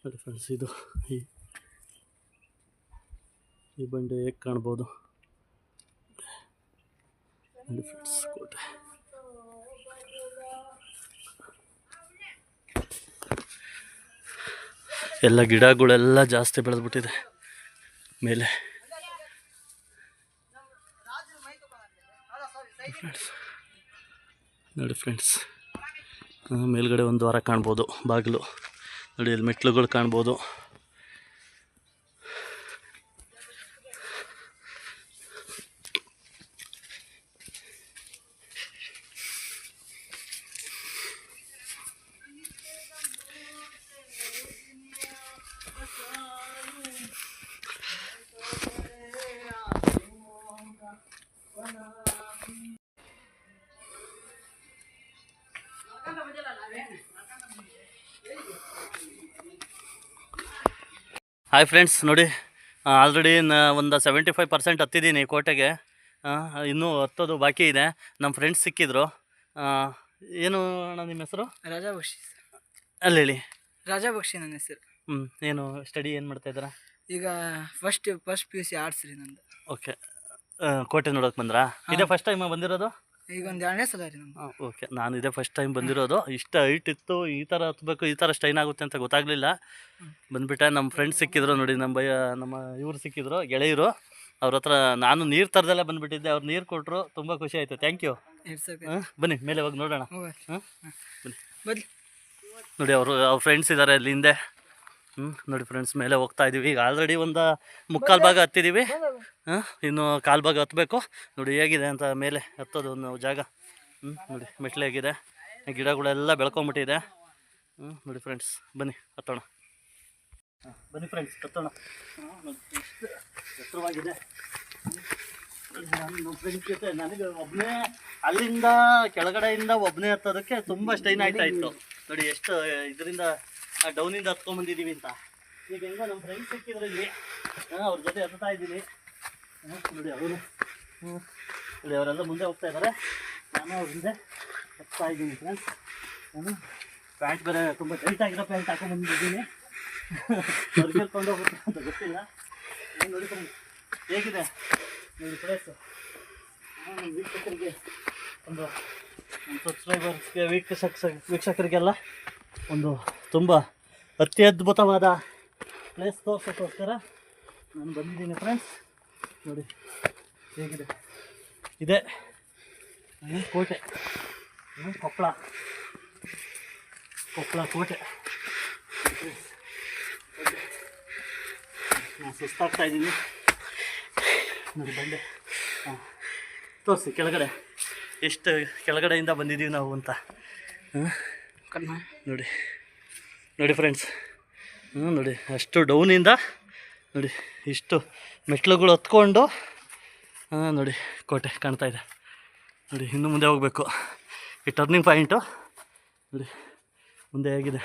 ನೋಡಿ ಫ್ರೆಂಡ್ಸ್ ಇದು ಈ ಈ ಬಂಡೆ ಹೇಗೆ ಕಾಣ್ಬೋದು? ಕೋಟೆ ಎಲ್ಲ ಗಿಡಗಳೆಲ್ಲ ಜಾಸ್ತಿ ಬೆಳೆದ್ಬಿಟ್ಟಿದೆ. ಮೇಲೆ. ಫ್ರೆಂಡ್ಸ್ ನೋಡಿ ಫ್ರೆಂಡ್ಸ್ ಮೇಲ್ಗಡೆ ಒಂದು ವಾರ ಕಾಣ್ಬೋದು, ಬಾಗಿಲು. ನೋಡಿ, ಇಲ್ಲಿ ಮೆಟ್ಲುಗಳು ಕಾಣ್ಬೋದು. ಹಾಯ್ ಫ್ರೆಂಡ್ಸ್ ನೋಡಿ ಆಲ್ರೆಡಿ ನ ಒಂದು ಸೆವೆಂಟಿ ಫೈವ್ ಪರ್ಸೆಂಟ್ ಹತ್ತಿದ್ದೀನಿ ಕೋಟೆಗೆ ಇನ್ನೂ ಹತ್ತೋದು ಬಾಕಿ ಇದೆ. ನಮ್ಮ ಫ್ರೆಂಡ್ಸ್ ಸಿಕ್ಕಿದ್ರು. ಏನು ಅಣ್ಣ ನಿಮ್ಮ ಹೆಸರು? ರಾಜಾ ಬಕ್ಷಿ ಅಲ್ಲಿ ಹೇಳಿ. ರಾಜಾ ಬಕ್ಷಿ ನನ್ನ ಹೆಸರು. ಹ್ಞೂ ಏನು ಸ್ಟಡಿ ಏನು ಮಾಡ್ತಾ ಇದ್ದಾರೆ? ಈಗ first first P U C arts ರೀ ನಂದು. ಓಕೆ ಕೋಟೆ ನೋಡೋಕೆ ಬಂದ್ರಾ? ಇದೇ ಫಸ್ಟ್ ಟೈಮ್ ಬಂದಿರೋದು? ಈಗ ಒಂದು ಎರಡನೇ ಸಲ ರೀ ನಮ್ಗೆ ಓಕೆ ನಾನು ಇದೇ ಫಸ್ಟ್ ಟೈಮ್ ಬಂದಿರೋದು. ಇಷ್ಟ ಹೈಟ್ ಇತ್ತು ಈ ಥರ ಹತ್ಬೇಕು ಈ ಥರ ಸ್ಟೈನ್ ಆಗುತ್ತೆ ಅಂತ ಗೊತ್ತಾಗಲಿಲ್ಲ. ಬಂದ್ಬಿಟ್ಟೆ ನಮ್ಮ ಫ್ರೆಂಡ್ಸ್ ಸಿಕ್ಕಿದ್ರು ನೋಡಿ ನಮ್ಮ ನಮ್ಮ ಇವರು ಸಿಕ್ಕಿದ್ರು ಗೆಳೆಯರು. ಅವ್ರ ಹತ್ರ ನಾನು ನೀರು ತರದಲ್ಲೇ ಬಂದುಬಿಟ್ಟಿದ್ದೆ. ಅವ್ರು ನೀರು ಕೊಟ್ಟರು ತುಂಬ ಖುಷಿ ಆಯಿತು. ಥ್ಯಾಂಕ್ ಯು ಬನ್ನಿ ಮೇಲೆ ಹೋಗಿ ನೋಡೋಣ. ಬನ್ನಿ. ಹಾಂ ನೋಡಿ ಅವರು ಅವ್ರ ಫ್ರೆಂಡ್ಸ್ ಇದ್ದಾರೆ ಅಲ್ಲಿ ಹಿಂದೆ. ಹ್ಞೂ ನೋಡಿ ಫ್ರೆಂಡ್ಸ್ ಮೇಲೆ ಹೋಗ್ತಾ ಇದ್ದೀವಿ ಈಗ ಆಲ್ರೆಡಿ ಒಂದು ಮುಕ್ಕಾಲು ಭಾಗ ಹತ್ತಿದ್ದೀವಿ ಹಾಂ ಇನ್ನು ಕಾಲು ಭಾಗ ಹತ್ತಬೇಕು ನೋಡಿ ಹೇಗಿದೆ ಅಂತ ಮೇಲೆ ಹತ್ತೋದು ಒಂದು ಜಾಗ. ಹ್ಞೂ ನೋಡಿ ಮೆಟ್ಲು ಹೇಗಿದೆ. ಗಿಡಗಳೆಲ್ಲ ಬೆಳ್ಕೊಂಬಿಟ್ಟಿದೆ. ಹ್ಞೂ ನೋಡಿ ಫ್ರೆಂಡ್ಸ್ ಬನ್ನಿ ಹತ್ತೋಣ. ಹಾಂ, ಬನ್ನಿ ಫ್ರೆಂಡ್ಸ್ ಹತ್ತೋಣ. ಎತ್ತರವಾಗಿದೆ. ನನ್ನ ಫ್ರೆಂಡ್ಸ್ ಜೊತೆ ನನಗೆ ಒಬ್ಬನೇ ಅಲ್ಲಿಂದ ಕೆಳಗಡೆಯಿಂದ ಒಬ್ಬನೇ ಹತ್ತೋದಕ್ಕೆ ತುಂಬ ಸ್ಟೈನ್ ಆಯ್ತಾ ಇತ್ತು. ನೋಡಿ ಎಷ್ಟು ಇದರಿಂದ ಡೌನಿಂದ ಹತ್ಕೊಂಡ್ಬಂದಿದ್ದೀವಿ ಅಂತ. ಈಗ ಹೆಂಗೋ ನಮ್ಮ ಫ್ರೆಂಡ್ಸ್ ಸಿಕ್ಕಿದ್ರು ಇಲ್ಲಿ ಹಾಂ ಅವ್ರ ಜೊತೆ ಹತ್ತಾ ಇದ್ದೀನಿ. ನೋಡಿ ಅವರು ಹ್ಞೂ ನೋಡಿ, ಅವರೆಲ್ಲ ಮುಂದೆ ಹೋಗ್ತಾ ಇದ್ದಾರೆ ನಾನು ಅವ್ರ ಹಿಂದೆ ಹತ್ತಾ ಇದ್ದೀನಿ ಫ್ರೆಂಡ್ಸ್ ನಾನು ಪ್ಯಾಂಟ್ ಬೇರೆ ತುಂಬ ಟೈಟ್ ಆಗಿರೋ ಪ್ಯಾಂಟ್ ಹಾಕೊಂಡ್ಬಂದಿದ್ದೀನಿ ಅವ್ರು ಕೇಳ್ಕೊಂಡು ಹೋಗುತ್ತೆ ಅಂತ ಗೊತ್ತಿಲ್ಲ. ಏನು ನೋಡಿ ಹೇಗಿದೆ? ನೋಡಿ ಪ್ಲೇಸು ವೀಕ್ಷಕರಿಗೆ ಒಂದು ನಮ್ಮ ಸಬ್ಸ್ಕ್ರೈಬರ್ಸ್ಗೆ ವೀಕ್ಷಕ ವೀಕ್ಷಕರಿಗೆಲ್ಲ ಒಂದು ತುಂಬ ಅತ್ಯದ್ಭುತವಾದ ಪ್ಲೇಸ್ ತೋರ್ಸೋಕ್ಕೋಸ್ಕರ ನಾನು ಬಂದಿದ್ದೀನಿ ಫ್ರೆಂಡ್ಸ್ ನೋಡಿ, ಹೇಗಿದೆ? ಇದೆ. ಕೋಟೆ. ಕೊಪ್ಪಳ. ಕೊಪ್ಪಳ ಕೋಟೆ. ನಾನು ಸುಸ್ತಾಗ್ತಾ ಇದ್ದೀನಿ. ನೋಡಿ, ಬಂದೆ. ಹಾಂ, ತೋರಿಸಿ, ಕೆಳಗಡೆ. ಎಷ್ಟು ಕೆಳಗಡೆಯಿಂದ ಬಂದಿದ್ದೀವಿ ನಾವು ಅಂತ. ಹಾಂ ಕಣ್ಣ. ನೋಡಿ. ನೋಡಿ ಫ್ರೆಂಡ್ಸ್ ಹ್ಞೂ ನೋಡಿ. ಅಷ್ಟು ಡೌನಿಂದ ನೋಡಿ ಇಷ್ಟು ಮೆಟ್ಲುಗಳು ಹತ್ಕೊಂಡು ಹಾಂ ನೋಡಿ ಕೋಟೆ ಕಾಣ್ತಾ ಇದೆ. ನೋಡಿ ಇನ್ನು ಮುಂದೆ ಹೋಗಬೇಕು. ಈ ಟರ್ನಿಂಗ್ ಪಾಯಿಂಟು ನೋಡಿ ಮುಂದೆ ಹೇಗಿದೆ.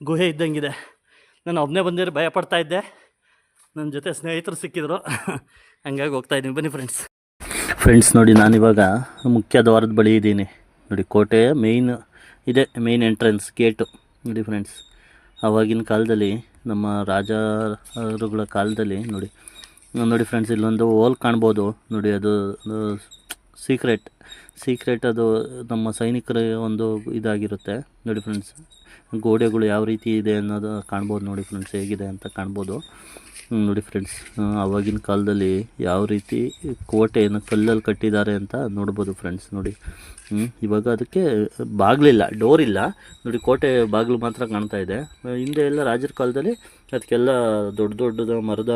ಗುಹೆ ಇದ್ದಂಗಿದೆ. ನಾನು ಒಬ್ಬನೇ ಬಂದಿರೋ ಭಯ ಪಡ್ತಾ ಇದ್ದೆ. ನನ್ನ ಜೊತೆ ಸ್ನೇಹಿತರು ಸಿಕ್ಕಿದ್ರು. ಹಂಗಾಗಿ ಹೋಗ್ತಾ ಇದ್ದೀನಿ ಬನ್ನಿ ಫ್ರೆಂಡ್ಸ್ ಫ್ರೆಂಡ್ಸ್ ನೋಡಿ ನಾನಿವಾಗ ಮುಖ್ಯ ದ್ವಾರದ ಬಳಿ ಇದ್ದೀನಿ. ನೋಡಿ ಕೋಟೆ ಮೇಯ್ನ್ ಇದೆ ಮೇನ್ ಎಂಟ್ರೆನ್ಸ್ ಗೇಟು ನೋಡಿ ಫ್ರೆಂಡ್ಸ್ ಆವಾಗಿನ ಕಾಲದಲ್ಲಿ, ನಮ್ಮ ರಾಜರುಗಳ ಕಾಲದಲ್ಲಿ ನೋಡಿ ನೋಡಿ ಫ್ರೆಂಡ್ಸ್ ಇಲ್ಲೊಂದು ಹೋಲ್ ಕಾಣ್ಬೋದು. ನೋಡಿ, ಅದು ಸೀಕ್ರೆಟ್ ಸೀಕ್ರೆಟ್ ಅದು ನಮ್ಮ ಸೈನಿಕರ ಒಂದು ಇದಾಗಿರುತ್ತೆ. ನೋಡಿ ಫ್ರೆಂಡ್ಸ್ ಗೋಡೆಗಳು ಯಾವ ರೀತಿ ಇದೆ ಅನ್ನೋದು ಕಾಣ್ಬೋದು. ನೋಡಿ ಫ್ರೆಂಡ್ಸ್ ಹೇಗಿದೆ ಅಂತ ಕಾಣ್ಬೋದು. ನೋಡಿ ಫ್ರೆಂಡ್ಸ್ ಆವಾಗಿನ ಕಾಲದಲ್ಲಿ ಯಾವ ರೀತಿ ಕೋಟೆಯನ್ನು ಕಲ್ಲಲ್ಲಿ ಕಟ್ಟಿದ್ದಾರೆ ಅಂತ ನೋಡ್ಬೋದು ಫ್ರೆಂಡ್ಸ್ ನೋಡಿ. ಇವಾಗ ಅದಕ್ಕೆ ಬಾಗಿಲಿಲ್ಲ ಡೋರ್ ಇಲ್ಲ. ನೋಡಿ, ಕೋಟೆ ಬಾಗಿಲು ಮಾತ್ರ ಕಾಣ್ತಾ ಇದೆ. ಹಿಂದೆ ಎಲ್ಲ ರಾಜರ ಕಾಲದಲ್ಲಿ ಅದಕ್ಕೆಲ್ಲ ದೊಡ್ಡ ದೊಡ್ಡದ ಮರದ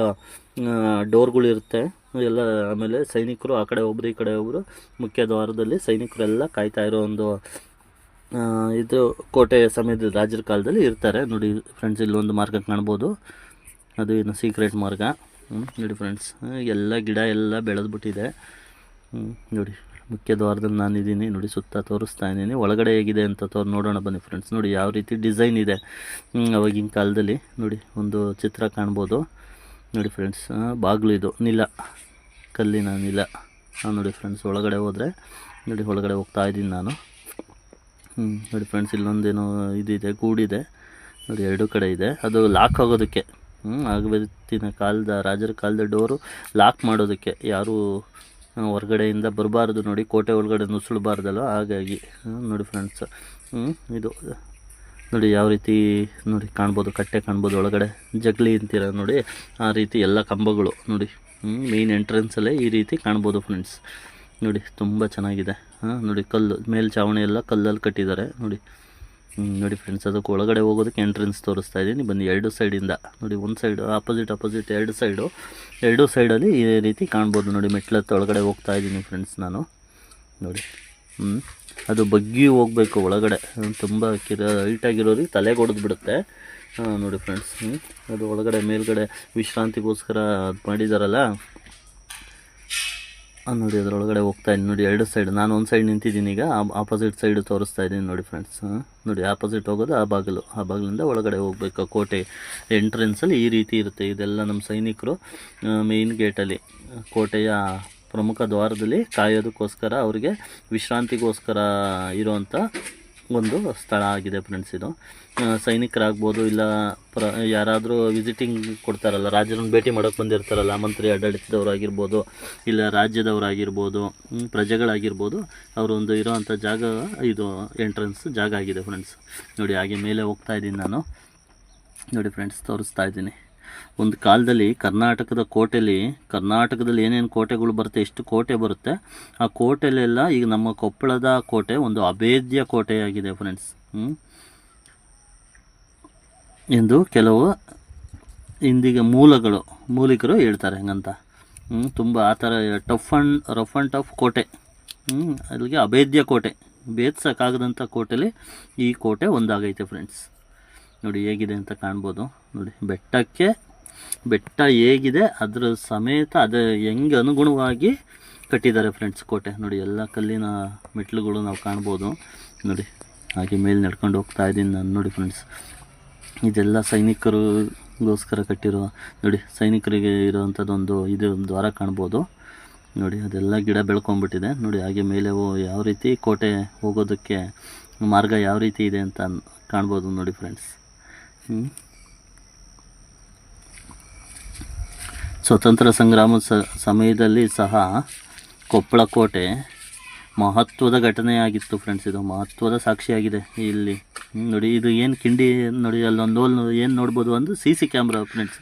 ಡೋರ್ಗಳಿರುತ್ತೆ ಎಲ್ಲ ಆಮೇಲೆ ಸೈನಿಕರು ಆ ಕಡೆ ಒಬ್ಬರು ಈ ಕಡೆ ಒಬ್ಬರು ಮುಖ್ಯ ದ್ವಾರದಲ್ಲಿ ಸೈನಿಕರೆಲ್ಲ ಕಾಯ್ತಾ ಇರೋ ಒಂದು ಇದು ಕೋಟೆ ಸಮಯದ ರಾಜರ ಕಾಲದಲ್ಲಿ ಇರ್ತಾರೆ. ನೋಡಿ ಫ್ರೆಂಡ್ಸ್ ಇಲ್ಲೊಂದು ಮಾರ್ಗ ಕಾಣ್ಬೋದು. ಅದು ಏನು ಸೀಕ್ರೆಟ್ ಮಾರ್ಗ. ನೋಡಿ ಫ್ರೆಂಡ್ಸ್ ಎಲ್ಲ ಗಿಡ ಎಲ್ಲ ಬೆಳೆದ್ಬಿಟ್ಟಿದೆ. ನೋಡಿ ಮುಖ್ಯ ದ್ವಾರದಲ್ಲಿ ನಾನಿದ್ದೀನಿ. ನೋಡಿ, ಸುತ್ತ ತೋರಿಸ್ತಾ ಇದ್ದೀನಿ. ಒಳಗಡೆ ಹೇಗಿದೆ ಅಂತ ತೋರ್ ನೋಡೋಣ ಬನ್ನಿ ಫ್ರೆಂಡ್ಸ್ ನೋಡಿ, ಯಾವ ರೀತಿ ಡಿಸೈನ್ ಇದೆ. ಅವಾಗಿನ ಕಾಲದಲ್ಲಿ. ನೋಡಿ, ಒಂದು ಚಿತ್ರ ಕಾಣ್ಬೋದು. ನೋಡಿ ಫ್ರೆಂಡ್ಸ್ ಬಾಗಿಲು ಇದು. ನಿಲ. ಕಲ್ಲಿನ ನಿಲ. ನೋಡಿ ಫ್ರೆಂಡ್ಸ್ ಒಳಗಡೆ ಹೋದರೆ. ನೋಡಿ, ಒಳಗಡೆ ಹೋಗ್ತಾ ಇದ್ದೀನಿ ನಾನು. ನೋಡಿ ಫ್ರೆಂಡ್ಸ್ ಇಲ್ಲೊಂದೇನೋ ಇದಿದೆ, ಗೂಡಿದೆ. ನೋಡಿ, ಎರಡು ಕಡೆ ಇದೆ. ಅದು ಲಾಕ್ ಆಗೋದಕ್ಕೆ. ಆಗಬೇಕಿನ ಕಾಲದ, ರಾಜರ ಕಾಲದ ಡೋರು ಲಾಕ್ ಮಾಡೋದಕ್ಕೆ. ಯಾರು ಹೊರಗಡೆಯಿಂದ ಬರಬಾರ್ದು ನೋಡಿ, ಕೋಟೆ ಒಳಗಡೆ ನುಸುಳಬಾರ್ದಲ್ವ? ಹಾಗಾಗಿ ನೋಡಿ ಫ್ರೆಂಡ್ಸ್ ಇದು, ನೋಡಿ ಯಾವ ರೀತಿ, ನೋಡಿ ಕಾಣ್ಬೋದು, ಕಟ್ಟೆ ಕಾಣ್ಬೋದು ಒಳಗಡೆ. ಜಗಲಿ ಅಂತೀರ ನೋಡಿ, ಆ ರೀತಿ ಎಲ್ಲ ಕಂಬಗಳು ನೋಡಿ. ಮೇನ್ ಎಂಟ್ರೆನ್ಸಲ್ಲೇ ಈ ರೀತಿ ಕಾಣ್ಬೋದು ಫ್ರೆಂಡ್ಸ್ ನೋಡಿ, ತುಂಬ ಚೆನ್ನಾಗಿದೆ. ನೋಡಿ ಕಲ್ಲು ಮೇಲ್ಛಾವಣಿ ಎಲ್ಲ ಕಲ್ಲಲ್ಲಿ ಕಟ್ಟಿದ್ದಾರೆ. ನೋಡಿ. ನೋಡಿ ಫ್ರೆಂಡ್ಸ್ ಅದಕ್ಕೆ ಒಳಗಡೆ ಹೋಗೋದಕ್ಕೆ ಎಂಟ್ರೆನ್ಸ್ ತೋರಿಸ್ತಾ ಇದ್ದೀನಿ. ಬಂದು ಎರಡು ಸೈಡಿಂದ ನೋಡಿ, ಒಂದು ಸೈಡ್ ಆಪೋಸಿಟ್ ಆಪೋಸಿಟ್ ಎರಡು ಸೈಡು ಎರಡು ಸೈಡಲ್ಲಿ ಈ ರೀತಿ ಕಾಣ್ಬೋದು. ನೋಡಿ ಮೆಟ್ಲತ್ತ ಒಳಗಡೆ ಹೋಗ್ತಾ ಇದ್ದೀನಿ ಫ್ರೆಂಡ್ಸ್ ನಾನು. ನೋಡಿ ಅದು ಬಗ್ಗಿ ಹೋಗಬೇಕು ಒಳಗಡೆ. ತುಂಬ ಕಿರ ಹೈಟಾಗಿರೋರಿಗೆ ತಲೆ ಹೊಡೆದು ಬಿಡುತ್ತೆ. ನೋಡಿ ಫ್ರೆಂಡ್ಸ್ ಅದು ಒಳಗಡೆ, ಮೇಲ್ಗಡೆ ವಿಶ್ರಾಂತಿಗೋಸ್ಕರ ಅದು ಮಾಡಿದಾರಲ್ಲ. ನೋಡಿ ಅದರೊಳಗಡೆ ಹೋಗ್ತಾ ಇದ್ದೀನಿ. ನೋಡಿ, ಎರಡು ಸೈಡ್ ನಾನು ಒಂದು ಸೈಡ್ ನಿಂತಿದ್ದೀನಿ ಈಗ. ಆಪೋಸಿಟ್ ಸೈಡ್ ತೋರಿಸ್ತಾ ಇದ್ದೀನಿ ನೋಡಿ ಫ್ರೆಂಡ್ಸ್ ನೋಡಿ ಆಪೋಸಿಟ್ ಹೋಗೋದು, ಆ ಬಾಗಿಲು. ಆ ಬಾಗಿಲಿಂದ ಒಳಗಡೆ ಹೋಗ್ಬೇಕು. ಕೋಟೆ ಎಂಟ್ರೆನ್ಸಲ್ಲಿ ಈ ರೀತಿ ಇರುತ್ತೆ. ಇದೆಲ್ಲ ನಮ್ಮ ಸೈನಿಕರು ಮೇಯ್ನ್ ಗೇಟಲ್ಲಿ ಕೋಟೆಯ ಪ್ರಮುಖ ದ್ವಾರದಲ್ಲಿ ಕಾಯೋದಕ್ಕೋಸ್ಕರ, ಅವರಿಗೆ ವಿಶ್ರಾಂತಿಗೋಸ್ಕರ ಇರುವಂಥ ಒಂದು ಸ್ಥಳ ಆಗಿದೆ ಫ್ರೆಂಡ್ಸ್ ಇದು. ಸೈನಿಕರಾಗ್ಬೋದು ಇಲ್ಲ ಪ್ರ, ಯಾರಾದರೂ ವಿಸಿಟಿಂಗ್ ಕೊಡ್ತಾರಲ್ಲ, ರಾಜರನ್ನ ಭೇಟಿ ಮಾಡೋಕೆ ಬಂದಿರ್ತಾರಲ್ಲ, ಮಂತ್ರಿ, ಆಡಳಿತದವರಾಗಿರ್ಬೋದು, ಇಲ್ಲ ರಾಜ್ಯದವರಾಗಿರ್ಬೋದು ಪ್ರಜೆಗಳಾಗಿರ್ಬೋದು, ಅವರೊಂದು ಇರೋವಂಥ ಜಾಗ ಇದು ಎಂಟ್ರೆನ್ಸ್ ಜಾಗ ಆಗಿದೆ ಫ್ರೆಂಡ್ಸ್ ನೋಡಿ, ಹಾಗೆ ಮೇಲೆ ಹೋಗ್ತಾ ಇದ್ದೀನಿ ನಾನು. ನೋಡಿ ಫ್ರೆಂಡ್ಸ್ ತೋರಿಸ್ತಾ ಇದ್ದೀನಿ. ಒಂದು ಕಾಲದಲ್ಲಿ ಕರ್ನಾಟಕದ ಕೋಟೆಯಲ್ಲಿ ಕರ್ನಾಟಕದಲ್ಲಿ ಏನೇನು ಕೋಟೆಗಳು ಬರುತ್ತೆ, ಎಷ್ಟು ಕೋಟೆ ಬರುತ್ತೆ, ಆ ಕೋಟೆಲೆಲ್ಲ ಈಗ ನಮ್ಮ ಕೊಪ್ಪಳದ ಕೋಟೆ ಒಂದು ಅಭೇದ್ಯ ಕೋಟೆಯಾಗಿದೆ ಫ್ರೆಂಡ್ಸ್ ಎಂದು ಕೆಲವು ಇಂದಿಗೆ ಮೂಲಗಳು, ಮೂಲಿಕರು ಹೇಳ್ತಾರೆ ಹಂಗಂತ. ತುಂಬ ಆ ಥರ tough and rough and tough ಕೋಟೆ. ಅಲ್ಲಿಗೆ ಅಭೇದ್ಯ ಕೋಟೆ ಭೇದಿಸೋಕ್ಕಾಗದಂಥ ಕೋಟೆಲಿ ಈ ಕೋಟೆ ಒಂದಾಗೈತೆ ಫ್ರೆಂಡ್ಸ್ ನೋಡಿ ಹೇಗಿದೆ ಅಂತ ಕಾಣ್ಬೋದು. ನೋಡಿ ಬೆಟ್ಟಕ್ಕೆ ಬೆಟ್ಟ ಹೇಗಿದೆ, ಅದರ ಸಮೇತ ಅದು ಹೆಂಗೆ ಅನುಗುಣವಾಗಿ ಕಟ್ಟಿದ್ದಾರೆ ಫ್ರೆಂಡ್ಸ್ ಕೋಟೆ. ನೋಡಿ, ಎಲ್ಲ ಕಲ್ಲಿನ ಮೆಟ್ಲುಗಳು ನಾವು ಕಾಣ್ಬೋದು. ನೋಡಿ, ಹಾಗೆ ಮೇಲೆ ನಡ್ಕೊಂಡು ಹೋಗ್ತಾ ಇದ್ದೀನಿ ನಾನು, ನೋಡಿ ಫ್ರೆಂಡ್ಸ್ ಇದೆಲ್ಲ ಸೈನಿಕರಿಗೋಸ್ಕರ ಕಟ್ಟಿರೋ ನೋಡಿ, ಸೈನಿಕರಿಗೆ ಇರೋವಂಥದ್ದೊಂದು ಇದು ದ್ವಾರ ಕಾಣ್ಬೋದು. ನೋಡಿ, ಅದೆಲ್ಲ ಗಿಡ ಬೆಳ್ಕೊಂಬಿಟ್ಟಿದೆ ನೋಡಿ, ಹಾಗೆ ಮೇಲೆ ಯಾವ ರೀತಿ ಕೋಟೆ ಹೋಗೋದಕ್ಕೆ ಮಾರ್ಗ ಯಾವ ರೀತಿ ಇದೆ ಅಂತ ಕಾಣ್ಬೋದು, ನೋಡಿ ಫ್ರೆಂಡ್ಸ್ ಸ್ವತಂತ್ರ ಸಂಗ್ರಾಮ ಸಮಯದಲ್ಲಿ ಸಹ ಕೊಪ್ಪಳ ಕೋಟೆ ಮಹತ್ವದ ಘಟನೆಯಾಗಿತ್ತು ಫ್ರೆಂಡ್ಸ್ ಇದು ಮಹತ್ವದ ಸಾಕ್ಷಿಯಾಗಿದೆ ಇಲ್ಲಿ. ನೋಡಿ, ಇದು ಏನು ಕಿಂಡಿ, ನೋಡಿ, ಅಲ್ಲೊಂದು ಏನು ನೋಡ್ಬೋದು ಒಂದು ಸಿ ಸಿ ಕ್ಯಾಮ್ರಾ ಫ್ರೆಂಡ್ಸ್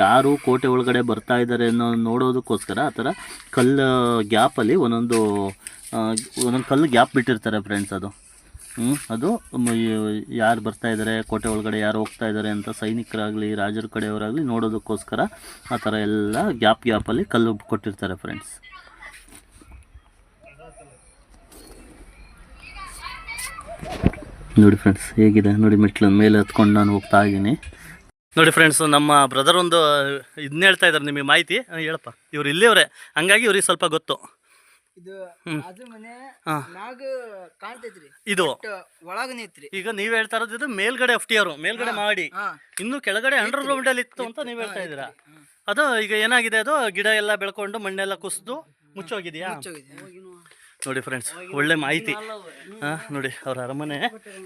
ಯಾರು ಕೋಟೆ ಒಳಗಡೆ ಬರ್ತಾ ಇದ್ದಾರೆ ಅನ್ನೋ ನೋಡೋದಕ್ಕೋಸ್ಕರ ಆ ಥರ ಕಲ್ಲು ಗ್ಯಾಪಲ್ಲಿ ಒಂದೊಂದು ಒಂದೊಂದು ಕಲ್ಲು ಗ್ಯಾಪ್ ಬಿಟ್ಟಿರ್ತಾರೆ ಫ್ರೆಂಡ್ಸ್ ಅದು. ಅದು ಯಾರು ಬರ್ತಾ ಇದ್ದಾರೆ ಕೋಟೆ ಒಳಗಡೆ ಯಾರು ಹೋಗ್ತಾ ಇದ್ದಾರೆ ಅಂತ ಸೈನಿಕರಾಗಲಿ, ರಾಜರ ಕಡೆಯವರಾಗಲಿ ನೋಡೋದಕ್ಕೋಸ್ಕರ ಆ ಥರ ಎಲ್ಲ ಗ್ಯಾಪ್ ಗ್ಯಾಪಲ್ಲಿ ಕಲ್ಲು ಕೊಟ್ಟಿರ್ತಾರೆ ಫ್ರೆಂಡ್ಸ್ ನೋಡಿ ಫ್ರೆಂಡ್ಸ್ ಹೇಗಿದೆ? ನೋಡಿ ಮೆಟ್ಲ ಮೇಲೆ ಹತ್ಕೊಂಡು ನಾನು ಹೋಗ್ತಾ ಇದ್ದೀನಿ. ನೋಡಿ ಫ್ರೆಂಡ್ಸ್ ನಮ್ಮ ಬ್ರದರ್ ಒಂದು, ಇದನ್ನ ಹೇಳ್ತಾ ಇದ್ದಾರೆ ನಿಮಗೆ ಮಾಹಿತಿ. ಹೇಳಪ್ಪ, ಇವ್ರು ಇಲ್ಲಿಯವರೇ ಹಂಗಾಗಿ ಇವ್ರಿಗೆ ಸ್ವಲ್ಪ ಗೊತ್ತು. ಇದು ಅದು ಮನೆ ಕಾಣ್ತೈತ್ರಿ. ಇದು. ಈಗ ನೀವು ಹೇಳ್ತಾ ಇರೋದು ಇದು ಮೇಲ್ಗಡೆ ಎಫ್ ಟಿ ಅವರು ಮೇಲ್ಗಡೆ ಮಾಡಿ ಇನ್ನು ಕೆಳಗಡೆ ಅಂಡರ್ ಗ್ರೌಂಡ್ ಅಲ್ಲಿ ಇತ್ತು ಅಂತ ನೀವು ಹೇಳ್ತಾ ಇದೀರಾ ಅದು ಈಗ ಏನಾಗಿದೆ ಅದು? ಗಿಡ ಎಲ್ಲ ಬೆಳ್ಕೊಂಡು ಮಣ್ಣೆಲ್ಲ ಕುಸಿದು ಮುಚ್ಚೋಗಿದೆಯಾ? ಮುಚ್ಚೋಗಿದೆ. ನೋಡಿ ಫ್ರೆಂಡ್ಸ್ ಒಳ್ಳೆ ಮಾಹಿತಿ. ಹಾಂ ನೋಡಿ ಅವ್ರ ಅರಮನೆ.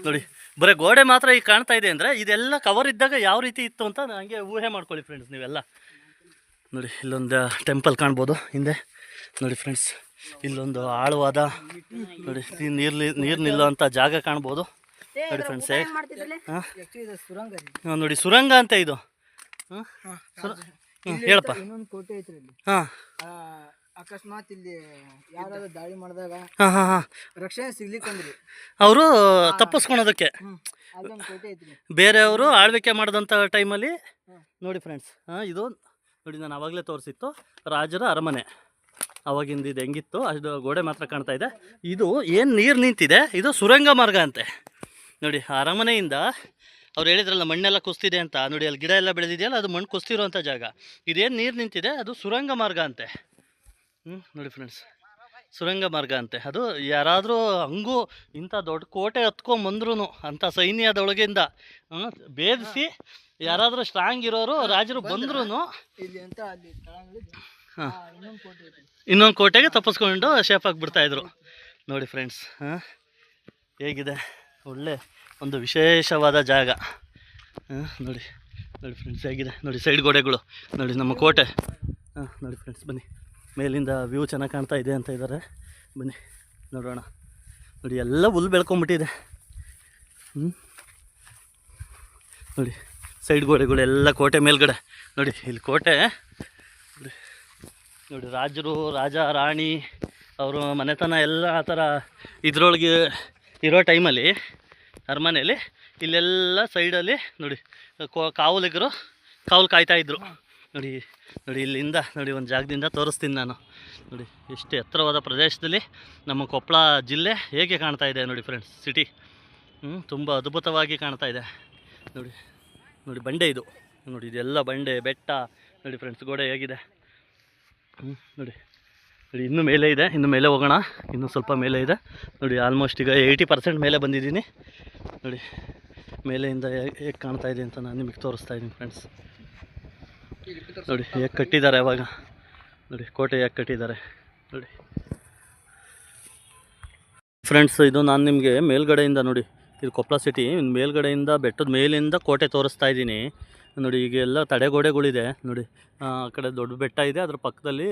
ನೋಡಿ ಬರೀ ಗೋಡೆ ಮಾತ್ರ ಈಗ ಕಾಣ್ತಾ ಇದೆ ಅಂದರೆ ಇದೆಲ್ಲ ಕವರ್ ಇದ್ದಾಗ ಯಾವ ರೀತಿ ಇತ್ತು ಅಂತ ಹಂಗೆ ಊಹೆ ಮಾಡ್ಕೊಳ್ಳಿ ಫ್ರೆಂಡ್ಸ್ ನೀವೆಲ್ಲ. ನೋಡಿ ಇಲ್ಲೊಂದು ಟೆಂಪಲ್ ಕಾಣ್ಬೋದು ಹಿಂದೆ. ನೋಡಿ ಫ್ರೆಂಡ್ಸ್ ಇಲ್ಲೊಂದು ಆಳವಾದ ನೋಡಿ ನೀರು ನೀರು ನಿಲ್ಲುವಂಥ ಜಾಗ ಕಾಣ್ಬೋದು. ನೋಡಿ ಫ್ರೆಂಡ್ಸ್ ಹಾಂ? ನೋಡಿ ಸುರಂಗ ಅಂತ ಇದು. ಹಾಂ? ಹೇಳಪ್ಪ. ಹಾಂ. ಅಕಸ್ಮಾತ್ ಇಲ್ಲಿ ಯಾರಾದ್ರೂ ದಾಳಿ ಮಾಡಿದಾಗ ಹಾಂ ಹಾಂ ಹಾಂ. ರಕ್ಷಣೆ ಸಿಗ್ಲಿಕ್ಕಂದ್ರಿ ಅವರು ತಪ್ಪಿಸ್ಕೊಳೋದಕ್ಕೆ. ಬೇರೆಯವರು ಆಳ್ವಿಕೆ ಮಾಡಿದಂಥ ಟೈಮಲ್ಲಿ ನೋಡಿ ಫ್ರೆಂಡ್ಸ್ ಹಾಂ ಇದು ನೋಡಿ ನಾನು ಆವಾಗಲೇ ತೋರಿಸಿತ್ತು ರಾಜರ ಅರಮನೆ. ಅವಾಗಿಂದ ಇದು ಹೆಂಗಿತ್ತು? ಅದು ಗೋಡೆ ಮಾತ್ರ ಕಾಣ್ತಾ ಇದೆ. ಇದು ಏನು ನೀರು ನಿಂತಿದೆ? ಇದು ಸುರಂಗ ಮಾರ್ಗ ಅಂತೆ. ನೋಡಿ ಅರಮನೆಯಿಂದ ಅವ್ರು ಹೇಳಿದ್ರಲ್ಲ, ಮಣ್ಣೆಲ್ಲ ಕುಸ್ತಿದೆ ಅಂತ. ನೋಡಿ, ಅಲ್ಲಿ ಗಿಡ ಎಲ್ಲ ಬೆಳೆದಿದೆಯಲ್ಲ, ಅದು ಮಣ್ಣು ಕುಸ್ತಿರುವಂಥ ಜಾಗ. ಇದೇನು ನೀರು ನಿಂತಿದೆ? ಅದು ಸುರಂಗ ಮಾರ್ಗ ಅಂತೆ. ಹ್ಞೂ ನೋಡಿ ಫ್ರೆಂಡ್ಸ್ ಸುರಂಗ ಮಾರ್ಗ ಅಂತೆ. ಅದು ಯಾರಾದರೂ ಹಂಗೂ ಇಂಥ ದೊಡ್ಡ ಕೋಟೆ ಹತ್ಕೊಂಬಂದ್ರೂ ಅಂಥ ಸೈನ್ಯದೊಳಗಿಂದ ಭೇದಿಸಿ ಯಾರಾದರೂ ಸ್ಟ್ರಾಂಗ್ ಇರೋರು, ರಾಜರು ಬಂದ್ರೂ ಹಾಂ. ಇನ್ನೊಂದು ಕೋಟೆ ಇನ್ನೊಂದು ಕೋಟೆಗೆ ತಪ್ಪಿಸ್ಕೊಂಡು ಶೇಫ್ ಆಗಿಬಿಡ್ತಾಯಿದ್ರು ನೋಡಿ ಫ್ರೆಂಡ್ಸ್ ಹಾಂ. ಹೇಗಿದೆ? ಒಳ್ಳೆ ಒಂದು ವಿಶೇಷವಾದ ಜಾಗ. ಹಾಂ ನೋಡಿ ನೋಡಿ ಫ್ರೆಂಡ್ಸ್ ಹೇಗಿದೆ? ನೋಡಿ ಸೈಡ್ ಗೋಡೆಗಳು. ನೋಡಿ ನಮ್ಮ ಕೋಟೆ. ಹಾಂ ನೋಡಿ ಫ್ರೆಂಡ್ಸ್ ಬನ್ನಿ. ಮೇಲಿಂದ ವ್ಯೂ ಚೆನ್ನಾಗಿ ಕಾಣ್ತಾ ಇದೆ ಅಂತ ಇದ್ದಾರೆ ಬನ್ನಿ ನೋಡೋಣ. ನೋಡಿ ಎಲ್ಲ ಹುಲ್ಲು ಬೆಳ್ಕೊಂಬಿಟ್ಟಿದೆ. ಹ್ಞೂ ನೋಡಿ ಸೈಡ್ ಗೋಡೆಗಳು ಎಲ್ಲ ಕೋಟೆ ಮೇಲ್ಗಡೆ. ನೋಡಿ ಇಲ್ಲಿ ಕೋಟೆ ನೋಡಿ, ರಾಜರು, ರಾಜ, ರಾಣಿ, ಅವರು ಮನೆತನ ಎಲ್ಲ ಆ ಥರ ಇದ್ರೊಳಗೆ ಇರೋ ಟೈಮಲ್ಲಿ ಅರಮನೆಯಲ್ಲಿ ಇಲ್ಲೆಲ್ಲ ಸೈಡಲ್ಲಿ ನೋಡಿ ಕಾವಲಿಗರು ಕಾವಲು ಕಾಯ್ತಾಯಿದ್ರು ನೋಡಿ ನೋಡಿ, ಇಲ್ಲಿಂದ, ನೋಡಿ, ಒಂದು ಜಾಗದಿಂದ ತೋರಿಸ್ತೀನಿ ನಾನು. ನೋಡಿ, ಎಷ್ಟು ಎತ್ತರವಾದ ಪ್ರದೇಶದಲ್ಲಿ ನಮ್ಮ ಕೊಪ್ಪಳ ಜಿಲ್ಲೆ ಹೇಗೆ ಕಾಣ್ತಾ ಇದೆ ನೋಡಿ ಫ್ರೆಂಡ್ಸ್ ಸಿಟಿ ಹ್ಞೂ ತುಂಬ ಅದ್ಭುತವಾಗಿ ಕಾಣ್ತಾ ಇದೆ. ನೋಡಿ ನೋಡಿ, ಬಂಡೆ ಇದು. ನೋಡಿ, ಇದೆಲ್ಲ ಬಂಡೆ, ಬೆಟ್ಟ. ನೋಡಿ ಫ್ರೆಂಡ್ಸ್ ಗೋಡೆ ಹೇಗಿದೆ. ಹ್ಞೂ ನೋಡಿ. ನೋಡಿ, ಇನ್ನೂ ಮೇಲೆ ಇದೆ. ಇನ್ನು ಮೇಲೆ ಹೋಗೋಣ. ಇನ್ನೂ ಸ್ವಲ್ಪ ಮೇಲೆ ಇದೆ. ನೋಡಿ ಆಲ್ಮೋಸ್ಟ್ ಈಗ ಏಯ್ಟಿ ಪರ್ಸೆಂಟ್ ಮೇಲೆ ಬಂದಿದ್ದೀನಿ. ನೋಡಿ, ಮೇಲೆಯಿಂದ ಹೇಗೆ ಕಾಣ್ತಾ ಇದೆ ಅಂತ ನಾನು ನಿಮಗೆ ತೋರಿಸ್ತಾ ಇದ್ದೀನಿ ಫ್ರೆಂಡ್ಸ್ ನೋಡಿ, ಹೇಗೆ ಕಟ್ಟಿದ್ದಾರೆ ಅವಾಗ. ನೋಡಿ, ಕೋಟೆ ಹೇಗೆ ಕಟ್ಟಿದ್ದಾರೆ. ನೋಡಿ. ಫ್ರೆಂಡ್ಸ್ ಇದು ನಾನು ನಿಮಗೆ ಮೇಲ್ಗಡೆಯಿಂದ ನೋಡಿ, ಇದು ಕೊಪ್ಪಳ ಸಿಟಿ ಮೇಲ್ಗಡೆಯಿಂದ, ಬೆಟ್ಟದ ಮೇಲಿಂದ ಕೋಟೆ ತೋರಿಸ್ತಾ ಇದ್ದೀನಿ. ನೋಡಿ, ಈಗ ಎಲ್ಲ ತಡೆಗೋಡೆಗಳಿದೆ. ನೋಡಿ, ಆ ಕಡೆ ದೊಡ್ಡ ಬೆಟ್ಟ ಇದೆ. ಅದ್ರ ಪಕ್ಕದಲ್ಲಿ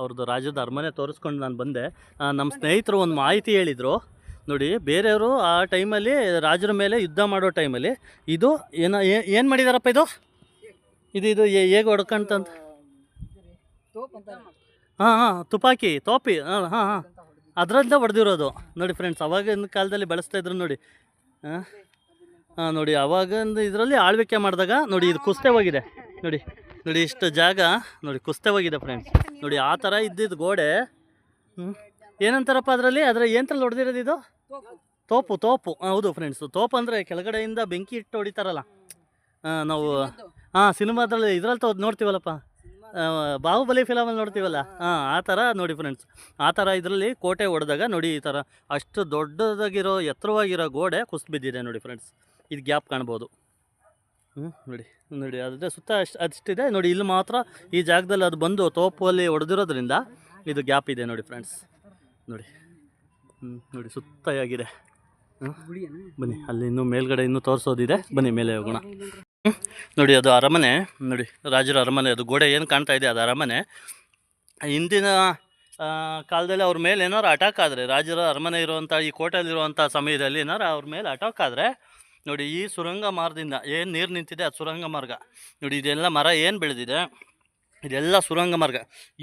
ಅವ್ರದ್ದು ರಾಜ್ಯದ ಅರಮನೆ ತೋರಿಸ್ಕೊಂಡು ನಾನು ಬಂದೆ. ನಮ್ಮ ಸ್ನೇಹಿತರು ಒಂದು ಮಾಹಿತಿ ಹೇಳಿದರು. ನೋಡಿ, ಬೇರೆಯವರು ಆ ಟೈಮಲ್ಲಿ ರಾಜರ ಮೇಲೆ ಯುದ್ಧ ಮಾಡೋ ಟೈಮಲ್ಲಿ ಇದು ಏನ ಏನು ಮಾಡಿದಾರಪ್ಪ ಇದು? ಇದು ಇದು ಹೇಗೆ ಹೊಡ್ಕಂತಂತ ಹಾಂ ಹಾಂ, ತುಪಾಕಿ, ತೋಪಿ. ಹಾಂ ಹಾಂ ಹಾಂ. ಅದರಿಂದ ಹೊಡೆದಿರೋದು. ನೋಡಿ ಫ್ರೆಂಡ್ಸ್ ಅವಾಗಿನ ಕಾಲದಲ್ಲಿ ಬಳಸ್ತಾ ಇದ್ರು ನೋಡಿ. ಹಾಂ ನೋಡಿ ಅವಾಗಿಂದ ಇದರಲ್ಲಿ ಆಳ್ವಿಕೆ ಮಾಡಿದಾಗ, ನೋಡಿ, ಇದು ಕುಸ್ತೆ ಹೋಗಿದೆ. ನೋಡಿ ನೋಡಿ, ಇಷ್ಟು ಜಾಗ, ನೋಡಿ, ಕುಸ್ತೆ ಹೋಗಿದೆ ಫ್ರೆಂಡ್ಸ್ ನೋಡಿ, ಆ ಥರ ಇದ್ದಿದ್ದು ಗೋಡೆ. ಏನಂತಾರಪ್ಪ ಅದರಲ್ಲಿ? ಅದರ ಏನಂತಲ್ಲಿ ಹೊಡೆದಿರೋದು ಇದು? ತೋಪು ತೋಪು. ಹೌದು ಫ್ರೆಂಡ್ಸು ತೋಪು ಅಂದರೆ ಕೆಳಗಡೆಯಿಂದ ಬೆಂಕಿ ಇಟ್ಟು ಹೊಡಿತಾರಲ್ಲ. ನಾವು ಹಾಂ ಸಿನಿಮಾದಲ್ಲಿ ಇದ್ರಲ್ಲಿ ತೋದು ನೋಡ್ತೀವಲ್ಲಪ್ಪ. ಬಾಹುಬಲಿ ಫಿಲಮಲ್ಲಿ ನೋಡ್ತೀವಲ್ಲ? ಹಾಂ ಆ ಥರ ನೋಡಿ ಫ್ರೆಂಡ್ಸ್ ಆ ಥರ ಇದರಲ್ಲಿ ಕೋಟೆ ಹೊಡೆದಾಗ ನೋಡಿ, ಈ ಥರ ಅಷ್ಟು ದೊಡ್ಡದಾಗಿರೋ, ಎತ್ತರವಾಗಿರೋ ಗೋಡೆ ಕುಸ್ತು ಬಿದ್ದಿದೆ ನೋಡಿ ಫ್ರೆಂಡ್ಸ್ ಇದು ಗ್ಯಾಪ್ ಕಾಣ್ಬೋದು. ಹ್ಞೂ ನೋಡಿ ನೋಡಿ, ಅದೇ ಸುತ್ತ ಅಷ್ಟು ಅಷ್ಟಿದೆ ನೋಡಿ, ಇಲ್ಲಿ ಮಾತ್ರ ಈ ಜಾಗದಲ್ಲಿ ಅದು ಬಂದು ತೋಪಲ್ಲಿ ಹೊಡೆದಿರೋದ್ರಿಂದ ಇದು ಗ್ಯಾಪ್ ಇದೆ, ನೋಡಿ ಫ್ರೆಂಡ್ಸ್ ನೋಡಿ ಹ್ಞೂ ನೋಡಿ ಸುತ್ತ ಆಗಿದೆ? ಬನ್ನಿ, ಅಲ್ಲಿ ಇನ್ನೂ ಮೇಲ್ಗಡೆ ಇನ್ನೂ ತೋರಿಸೋದಿದೆ. ಬನ್ನಿ, ಮೇಲೆ ಹೋಗೋಣ? ನೋಡಿ, ಅದು ಅರಮನೆ, ನೋಡಿ, ರಾಜರ ಅರಮನೆ, ಅದು ಗೋಡೆ ಏನು ಕಾಣ್ತಾ ಇದೆ, ಅದು ಅರಮನೆ. ಹಿಂದಿನ ಕಾಲದಲ್ಲಿ ಅವ್ರ ಮೇಲೆ ಏನಾರು ಅಟ್ಯಾಕ್ ಆದರೆ, ರಾಜರ ಅರಮನೆ ಇರುವಂಥ ಈ ಕೋಟೆಯಲ್ಲಿರುವಂಥ ಸಮಯದಲ್ಲಿ ಏನಾರು ಅವ್ರ ಮೇಲೆ ಅಟ್ಯಾಕ್ ಆದರೆ ನೋಡಿ ಈ ಸುರಂಗ ಮಾರ್ಗದಿಂದ ಏನು ನೀರು ನಿಂತಿದೆ ಅದು ಸುರಂಗ ಮಾರ್ಗ. ನೋಡಿ ಇದೆಲ್ಲ ಮರ ಏನು ಬೆಳೆದಿದೆ? ಇದೆಲ್ಲ ಸುರಂಗ ಮಾರ್ಗ.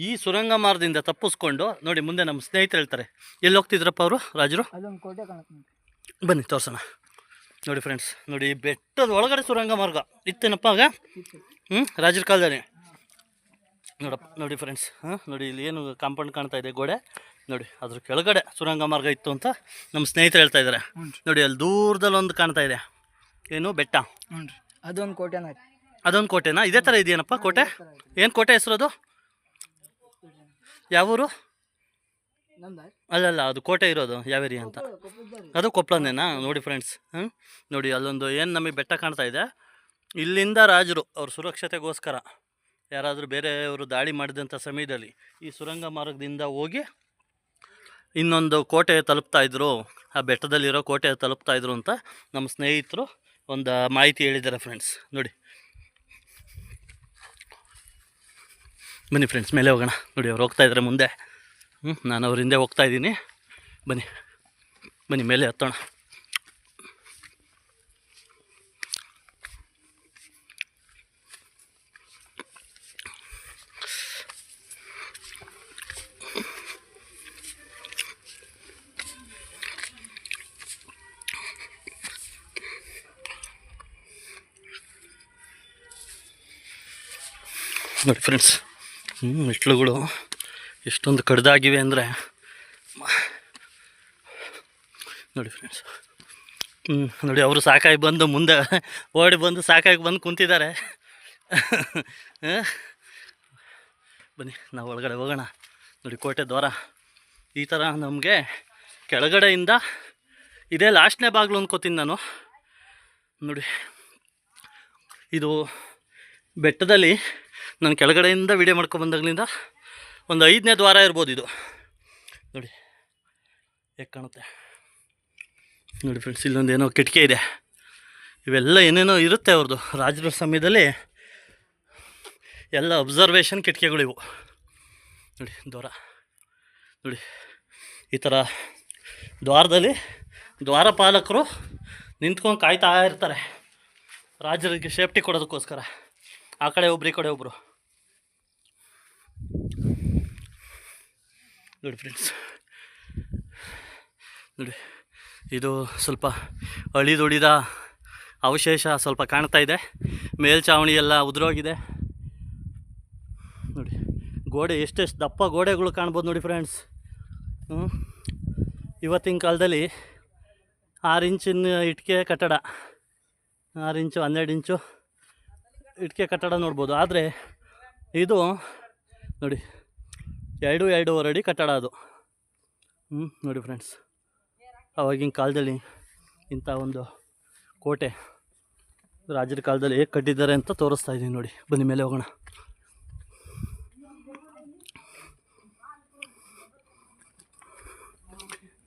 ಈ ಸುರಂಗ ಮಾರ್ಗದಿಂದ ತಪ್ಪಿಸ್ಕೊಂಡು ನೋಡಿ ಮುಂದೆ ನಮ್ಮ ಸ್ನೇಹಿತರು ಹೇಳ್ತಾರೆ. ಎಲ್ಲಿ ಹೋಗ್ತಿದ್ರಪ್ಪ ಅವರು ರಾಜರು? ಬನ್ನಿ ತೋರ್ಸೋಣ. ನೋಡಿ ಫ್ರೆಂಡ್ಸ್ ನೋಡಿ ಈ ಬೆಟ್ಟದ ಒಳಗಡೆ ಸುರಂಗ ಮಾರ್ಗ. ಇತ್ತೇನಪ್ಪ ಆಗ? ಹ್ಞೂ ರಾಜರ ಕಾಲದಲ್ಲಿ. ನೋಡಪ್ಪ ನೋಡಿ ಫ್ರೆಂಡ್ಸ್ ಹಾಂ ನೋಡಿ ಇಲ್ಲಿ ಏನು ಕಾಂಪೌಂಡ್ ಕಾಣ್ತಾ ಇದೆ ಗೋಡೆ. ನೋಡಿ ಅದ್ರ ಕೆಳಗಡೆ ಸುರಂಗ ಮಾರ್ಗ ಇತ್ತು ಅಂತ ನಮ್ಮ ಸ್ನೇಹಿತರು ಹೇಳ್ತಾ ಇದ್ದಾರೆ. ನೋಡಿ ಅಲ್ಲಿ ದೂರದಲ್ಲಿ ಒಂದು ಕಾಣ್ತಾ ಇದೆ. ಏನು ಬೆಟ್ಟ? ಹ್ಞೂ ರೀ. ಅದೊಂದು ಕೋಟೆ ಅದೊಂದು ಕೋಟೆನಾ? ಇದೇ ಥರ ಇದೆಯೇನಪ್ಪ ಕೋಟೆ? ಏನು ಕೋಟೆ ಹೆಸರು ಅದು? ಯಾವೂರು ಅಲ್ಲಲ್ಲ ಅದು ಕೋಟೆ ಇರೋದು ಯಾವೇರಿ ಅಂತ. ಅದು ಕೊಪ್ಪಳನೇನಾ? ನೋಡಿ ಫ್ರೆಂಡ್ಸ್ ಹ್ಞೂ? ನೋಡಿ ಅಲ್ಲೊಂದು ಏನು ನಮಗೆ ಬೆಟ್ಟ ಕಾಣ್ತಾ ಇದೆ? ಇಲ್ಲಿಂದ ರಾಜರು ಅವ್ರ ಸುರಕ್ಷತೆಗೋಸ್ಕರ ಯಾರಾದರೂ ಬೇರೆಯವರು ದಾಳಿ ಮಾಡಿದಂಥ ಸಮಯದಲ್ಲಿ ಈ ಸುರಂಗ ಮಾರ್ಗದಿಂದ ಹೋಗಿ ಇನ್ನೊಂದು ಕೋಟೆ ತಲುಪ್ತಾ ಇದ್ರು ಆ ಬೆಟ್ಟದಲ್ಲಿರೋ ಕೋಟೆ ತಲುಪ್ತಾ ಇದ್ರು ಅಂತ ನಮ್ಮ ಸ್ನೇಹಿತರು ಒಂದು ಮಾಹಿತಿ ಹೇಳಿದ್ದಾರೆ ಫ್ರೆಂಡ್ಸ್ ನೋಡಿ. ಬನ್ನಿ ಫ್ರೆಂಡ್ಸ್ ಮೇಲೆ ಹೋಗೋಣ. ನೋಡಿ, ಅವ್ರು ಹೋಗ್ತಾ ಇದ್ದಾರೆ ಮುಂದೆ. ಹ್ಞೂ ನಾನು ಅವ್ರ ಹಿಂದೆ ಹೋಗ್ತಾ ಇದ್ದೀನಿ. ಬನ್ನಿ. ಬನ್ನಿ, ಮೇಲೆ ಹತ್ತೋಣ. ನೋಡಿ ಫ್ರೆಂಡ್ಸ್ ಮೆಟ್ಲುಗಳು ಎಷ್ಟೊಂದು ಕಡ್ದಾಗಿವೆ ಅಂದರೆ ನೋಡಿ ಫ್ರೆಂಡ್ಸ್ ಹ್ಞೂ ನೋಡಿ ಅವರು ಸಾಕಾಗಿ ಬಂದು ಮುಂದೆ ಓಡಿ ಬಂದು ಸಾಕಾಗಿ ಬಂದು ಕುಂತಿದ್ದಾರೆ? ಬನ್ನಿ, ನಾವು ಒಳಗಡೆ ಹೋಗೋಣ. ನೋಡಿ ಕೋಟೆ ದ್ವಾರ. ಈ ಥರ ನಮಗೆ ಕೆಳಗಡೆಯಿಂದ ಇದೇ ಲಾಸ್ಟ್ನೇ ಬಾಗಿಲು ಅಂದ್ಕೋತೀನಿ ನಾನು. ನೋಡಿ, ಇದು ಬೆಟ್ಟದಲ್ಲಿ ನಾನು ಕೆಳಗಡೆಯಿಂದ ವಿಡಿಯೋ ಮಾಡ್ಕೊಂಡು ಬಂದಾಗಲಿಂದ ಒಂದು ಐದನೇ ದ್ವಾರ ಇರ್ಬೋದು ಇದು. ನೋಡಿ, ಹೇಗೆ ಕಾಣುತ್ತೆ? ನೋಡಿ ಫ್ರೆಂಡ್ಸ್ ಇಲ್ಲೊಂದು ಏನೋ ಕಿಟಕಿ ಇದೆ. ಇವೆಲ್ಲ ಏನೇನೋ ಇರುತ್ತೆ ಅವ್ರದ್ದು ರಾಜರ ಸಮಯದಲ್ಲಿ ಎಲ್ಲ ಅಬ್ಸರ್ವೇಷನ್ ಕಿಟಕಿಗಳಿವು ನೋಡಿ, ದ್ವಾರ. ನೋಡಿ, ಈ ಥರ ದ್ವಾರದಲ್ಲಿ ದ್ವಾರಪಾಲಕರು ನಿಂತ್ಕೊಂಡು ಕಾಯ್ತಾ ಇರ್ತಾರೆ. ರಾಜರಿಗೆ ಸೇಫ್ಟಿ ಕೊಡೋದಕ್ಕೋಸ್ಕರ. ಆ ಕಡೆ ಒಬ್ರು, ಈ ಕಡೆ ಒಬ್ಬರು ನೋಡಿ ಫ್ರೆಂಡ್ಸ್ ನೋಡಿ, ಇದು ಸ್ವಲ್ಪ ಅಳಿದುಳಿದ ಅವಶೇಷ ಸ್ವಲ್ಪ ಕಾಣ್ತಾ ಇದೆ. ಮೇಲ್ಛಾವಣಿ ಎಲ್ಲ ಉದುರೋಗಿದೆ. ನೋಡಿ, ಗೋಡೆ ಎಷ್ಟೆಷ್ಟು ದಪ್ಪ ಗೋಡೆಗಳು ಕಾಣ್ಬೋದು ನೋಡಿ ಫ್ರೆಂಡ್ಸ್ ಇವತ್ತಿನ ಕಾಲದಲ್ಲಿ ಆರು ಇಂಚಿನ ಇಟ್ಕೆ ಕಟ್ಟಡ, ಆರು ಇಂಚು ಹನ್ನೆರಡು ಇಂಚು ಇಟ್ಕೆ ಕಟ್ಟಡ ನೋಡ್ಬೋದು. ಆದರೆ ಇದು ನೋಡಿ. ಎರಡು ಎರಡೂವರೆ ಅಡಿ ಕಟ್ಟಡ ಅದು. ಹ್ಞೂ ನೋಡಿ ಫ್ರೆಂಡ್ಸ್ ಆವಾಗಿನ ಕಾಲದಲ್ಲಿ ಇಂಥ ಒಂದು ಕೋಟೆ ರಾಜರ ಕಾಲದಲ್ಲಿ ಹೇಗೆ ಕಟ್ಟಿದ್ದಾರೆ ಅಂತ ತೋರಿಸ್ತಾ ಇದ್ದೀನಿ ನೋಡಿ. ಬನ್ನಿ ಮೇಲೆ ಹೋಗೋಣ.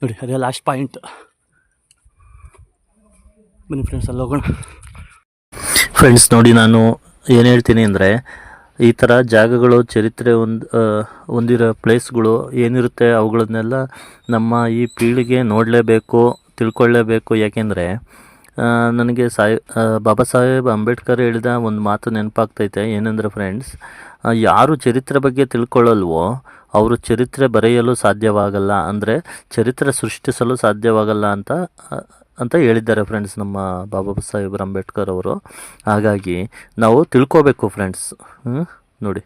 ನೋಡಿ, ಅದೇ ಲಾಸ್ಟ್ ಪಾಯಿಂಟ್ ಬನ್ನಿ ಫ್ರೆಂಡ್ಸ್ ಅಲ್ಲಿ ಹೋಗೋಣ. ಫ್ರೆಂಡ್ಸ್ ನೋಡಿ ನಾನು ಏನು ಹೇಳ್ತೀನಿ ಅಂದರೆ ಈ ಥರ ಜಾಗಗಳು, ಚರಿತ್ರೆ ಒಂದು ಹೊಂದಿರೋ ಪ್ಲೇಸ್ಗಳು ಏನಿರುತ್ತೆ ಅವುಗಳನ್ನೆಲ್ಲ ನಮ್ಮ ಈ ಪೀಳಿಗೆ ನೋಡಲೇಬೇಕು, ತಿಳ್ಕೊಳ್ಳೇಬೇಕು. ಯಾಕೆಂದರೆ ನನಗೆ ಸಾಯ್ ಬಾಬಾ ಸಾಹೇಬ್ ಅಂಬೇಡ್ಕರ್ ಹೇಳಿದ ಒಂದು ಮಾತು ನೆನಪಾಗ್ತೈತೆ. ಏನಂದರೆ ಫ್ರೆಂಡ್ಸ್ ಯಾರು ಚರಿತ್ರೆ ಬಗ್ಗೆ ತಿಳ್ಕೊಳ್ಳಲ್ವೋ, ಅವರು ಚರಿತ್ರೆ ಬರೆಯಲು ಸಾಧ್ಯವಾಗಲ್ಲ. ಅಂದರೆ, ಚರಿತ್ರೆ ಸೃಷ್ಟಿಸಲು ಸಾಧ್ಯವಾಗಲ್ಲ ಅಂತ ಅಂತ ಹೇಳಿದ್ದಾರೆ ಫ್ರೆಂಡ್ಸ್ ನಮ್ಮ ಬಾಬಾ ಸಾಹೇಬ್ ಅಂಬೇಡ್ಕರ್ ಅವರು. ಹಾಗಾಗಿ ನಾವು ತಿಳ್ಕೋಬೇಕು ಫ್ರೆಂಡ್ಸ್ ನೋಡಿ,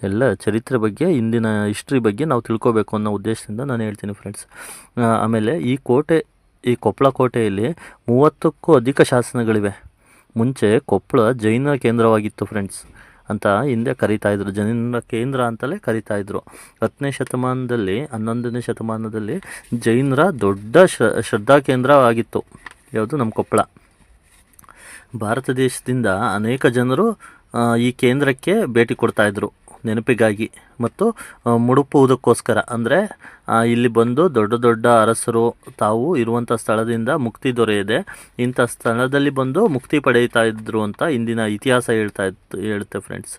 ಎಲ್ಲ ಚರಿತ್ರೆ ಬಗ್ಗೆ, ಇಂದಿನ ಹಿಸ್ಟ್ರಿ ಬಗ್ಗೆ ನಾವು ತಿಳ್ಕೋಬೇಕು ಅನ್ನೋ ಉದ್ದೇಶದಿಂದ ನಾನು ಹೇಳ್ತೀನಿ ಫ್ರೆಂಡ್ಸ್ ಆಮೇಲೆ ಈ ಕೋಟೆ, ಈ ಕೊಪ್ಪಳ ಕೋಟೆಯಲ್ಲಿ ಮೂವತ್ತಕ್ಕೂ ಅಧಿಕ ಶಾಸನಗಳಿವೆ. ಮುಂಚೆ ಕೊಪ್ಪಳ ಜೈನ ಕೇಂದ್ರವಾಗಿತ್ತು ಫ್ರೆಂಡ್ಸ್ ಅಂತ ಹಿಂದೆ ಕರಿತಾ ಇದ್ರು. ಜೈನ ಕೇಂದ್ರ ಅಂತಲೇ ಕರಿತಾ ಇದ್ರು. ಹತ್ತನೇ ಶತಮಾನದಲ್ಲಿ, ಹನ್ನೊಂದನೇ ಶತಮಾನದಲ್ಲಿ ಜೈನರ ದೊಡ್ಡ ಶ್ರದ್ಧಾ ಕೇಂದ್ರ ಆಗಿತ್ತು. ಯಾವುದು? ನಮ್ಮ ಕೊಪ್ಪಳ. ಭಾರತ ದೇಶದಿಂದ ಅನೇಕ ಜನರು ಈ ಕೇಂದ್ರಕ್ಕೆ ಭೇಟಿ ಕೊಡ್ತಾ ಇದ್ರು. ನೆನಪಿಗಾಗಿ ಮತ್ತು ಮುಡುಪುವುದಕ್ಕೋಸ್ಕರ. ಅಂದರೆ ಇಲ್ಲಿ ಬಂದು ದೊಡ್ಡ ದೊಡ್ಡ ಅರಸರು ತಾವು ಇರುವಂಥ ಸ್ಥಳದಿಂದ ಮುಕ್ತಿ ದೊರೆಯದೆ, ಇಂಥ ಸ್ಥಳದಲ್ಲಿ ಬಂದು ಮುಕ್ತಿ ಪಡೆಯುತ್ತಾ ಇದ್ದರು ಅಂತ ಇಂದಿನ ಇತಿಹಾಸ ಹೇಳ್ತಾ ಇತ್ತು, ಹೇಳುತ್ತೆ ಫ್ರೆಂಡ್ಸ್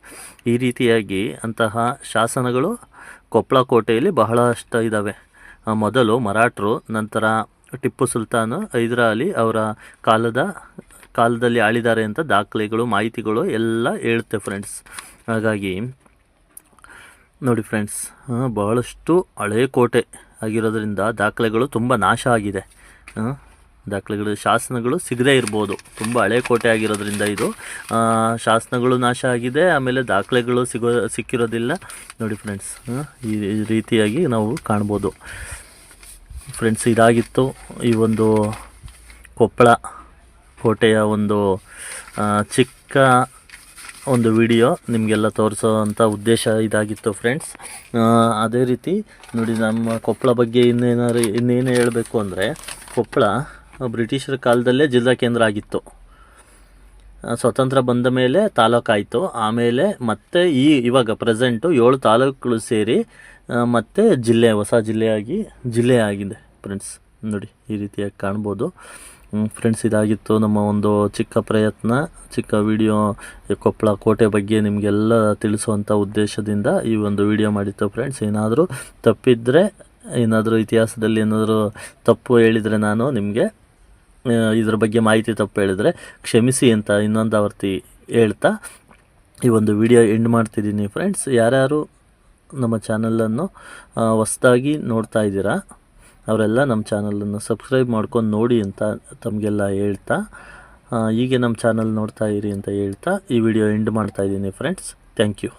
ಈ ರೀತಿಯಾಗಿ ಅಂತಹ ಶಾಸನಗಳು ಕೊಪ್ಪಳ ಕೋಟೆಯಲ್ಲಿ ಬಹಳಷ್ಟು ಇದ್ದಾವೆ ಮೊದಲು ಮರಾಠರು, ನಂತರ ಟಿಪ್ಪು ಸುಲ್ತಾನ್, ಹೈದರಾಲಿ ಅವರ ಕಾಲದ, ಕಾಲದಲ್ಲಿ ಆಳಿದ್ದಾರೆ ಅಂತ ದಾಖಲೆಗಳು, ಮಾಹಿತಿಗಳು ಎಲ್ಲ ಹೇಳುತ್ತೆ ಫ್ರೆಂಡ್ಸ್ ಹಾಗಾಗಿ ನೋಡಿ ಫ್ರೆಂಡ್ಸ್ ಬಹಳಷ್ಟು ಹಳೆ ಕೋಟೆ ಆಗಿರೋದ್ರಿಂದ ದಾಖಲೆಗಳು ತುಂಬ ನಾಶ ಆಗಿದೆ. ದಾಖಲೆಗಳು, ಶಾಸನಗಳು ಸಿಗದೇ ಇರ್ಬೋದು. ತುಂಬ ಹಳೆ ಕೋಟೆ ಆಗಿರೋದ್ರಿಂದ ಇದು. ಶಾಸನಗಳು ನಾಶ ಆಗಿದೆ, ಆಮೇಲೆ ದಾಖಲೆಗಳು ಸಿಗೋ, ಸಿಕ್ಕಿರೋದಿಲ್ಲ. ನೋಡಿ ಫ್ರೆಂಡ್ಸ್ ಈ ರೀತಿಯಾಗಿ ನಾವು ಕಾಣ್ಬೋದು. ಫ್ರೆಂಡ್ಸ್, ಇದಾಗಿತ್ತು ಈ ಒಂದು ಕೊಪ್ಪಳ ಕೋಟೆಯ ಒಂದು ಚಿಕ್ಕ ಒಂದು ವಿಡಿಯೋ ನಿಮಗೆಲ್ಲ ತೋರಿಸೋವಂಥ ಉದ್ದೇಶ ಇದಾಗಿತ್ತು ಫ್ರೆಂಡ್ಸ್. ಅದೇ ರೀತಿ ನೋಡಿ ನಮ್ಮ ಕೊಪ್ಪಳ ಬಗ್ಗೆ ಇನ್ನೇನಾರು ಇನ್ನೇನು ಹೇಳಬೇಕು ಅಂದರೆ ಕೊಪ್ಪಳ ಬ್ರಿಟಿಷರ ಕಾಲದಲ್ಲೇ ಜಿಲ್ಲಾ ಕೇಂದ್ರ ಆಗಿತ್ತು. ಸ್ವತಂತ್ರ ಬಂದ ಮೇಲೆ ತಾಲೂಕಾಯಿತು ಆಮೇಲೆ ಮತ್ತೆ ಈ ಇವಾಗ ಪ್ರೆಸೆಂಟು ಏಳು ತಾಲೂಕುಗಳು ಸೇರಿ ಮತ್ತೆ ಜಿಲ್ಲೆ, ಹೊಸ ಜಿಲ್ಲೆಯಾಗಿ ಜಿಲ್ಲೆ ಆಗಿದೆ ಫ್ರೆಂಡ್ಸ್. ನೋಡಿ ಈ ರೀತಿಯಾಗಿ ಕಾಣ್ಬೋದು. ಫ್ರೆಂಡ್ಸ್ ಇದಾಗಿತ್ತು ನಮ್ಮ ಒಂದು ಚಿಕ್ಕ ಪ್ರಯತ್ನ, ಚಿಕ್ಕ ವಿಡಿಯೋ ಕೊಪ್ಪಳ ಕೋಟೆ ಬಗ್ಗೆ ನಿಮಗೆಲ್ಲ ತಿಳಿಸುವಂಥ ಉದ್ದೇಶದಿಂದ ಈ ಒಂದು ವಿಡಿಯೋ ಮಾಡಿತ್ತು ಫ್ರೆಂಡ್ಸ್ ಏನಾದರೂ ತಪ್ಪಿದ್ದರೆ ಏನಾದರೂ ಇತಿಹಾಸದಲ್ಲಿ ಏನಾದರೂ ತಪ್ಪು ಹೇಳಿದರೆ ನಾನು ನಿಮಗೆ ಇದರ ಬಗ್ಗೆ ಮಾಹಿತಿ ತಪ್ಪು ಹೇಳಿದರೆ ಕ್ಷಮಿಸಿ ಅಂತ ಇನ್ನೊಂದು ಆವರ್ತಿ ಹೇಳ್ತಾ ಈ ಒಂದು ವಿಡಿಯೋ ಎಂಡ್ ಮಾಡ್ತಿದ್ದೀನಿ ಫ್ರೆಂಡ್ಸ್ ಯಾರ್ಯಾರು ನಮ್ಮ ಚಾನಲನ್ನು ಹೊಸದಾಗಿ ನೋಡ್ತಾ ಇದ್ದೀರಾ ಅವರೆಲ್ಲ ನಮ್ಮ ಚಾನಲನ್ನು ಸಬ್ಸ್ಕ್ರೈಬ್ ಮಾಡ್ಕೊಂಡು ನೋಡಿ ಅಂತ ತಮಗೆಲ್ಲ ಹೇಳ್ತಾ ಹೀಗೆ ನಮ್ಮ ಚಾನಲ್ ನೋಡ್ತಾ ಇರಿ ಅಂತ ಹೇಳ್ತಾ ಈ ವಿಡಿಯೋ ಎಂಡ್ ಮಾಡ್ತಾ ಇದ್ದೀನಿ ಫ್ರೆಂಡ್ಸ್ ಥ್ಯಾಂಕ್ ಯು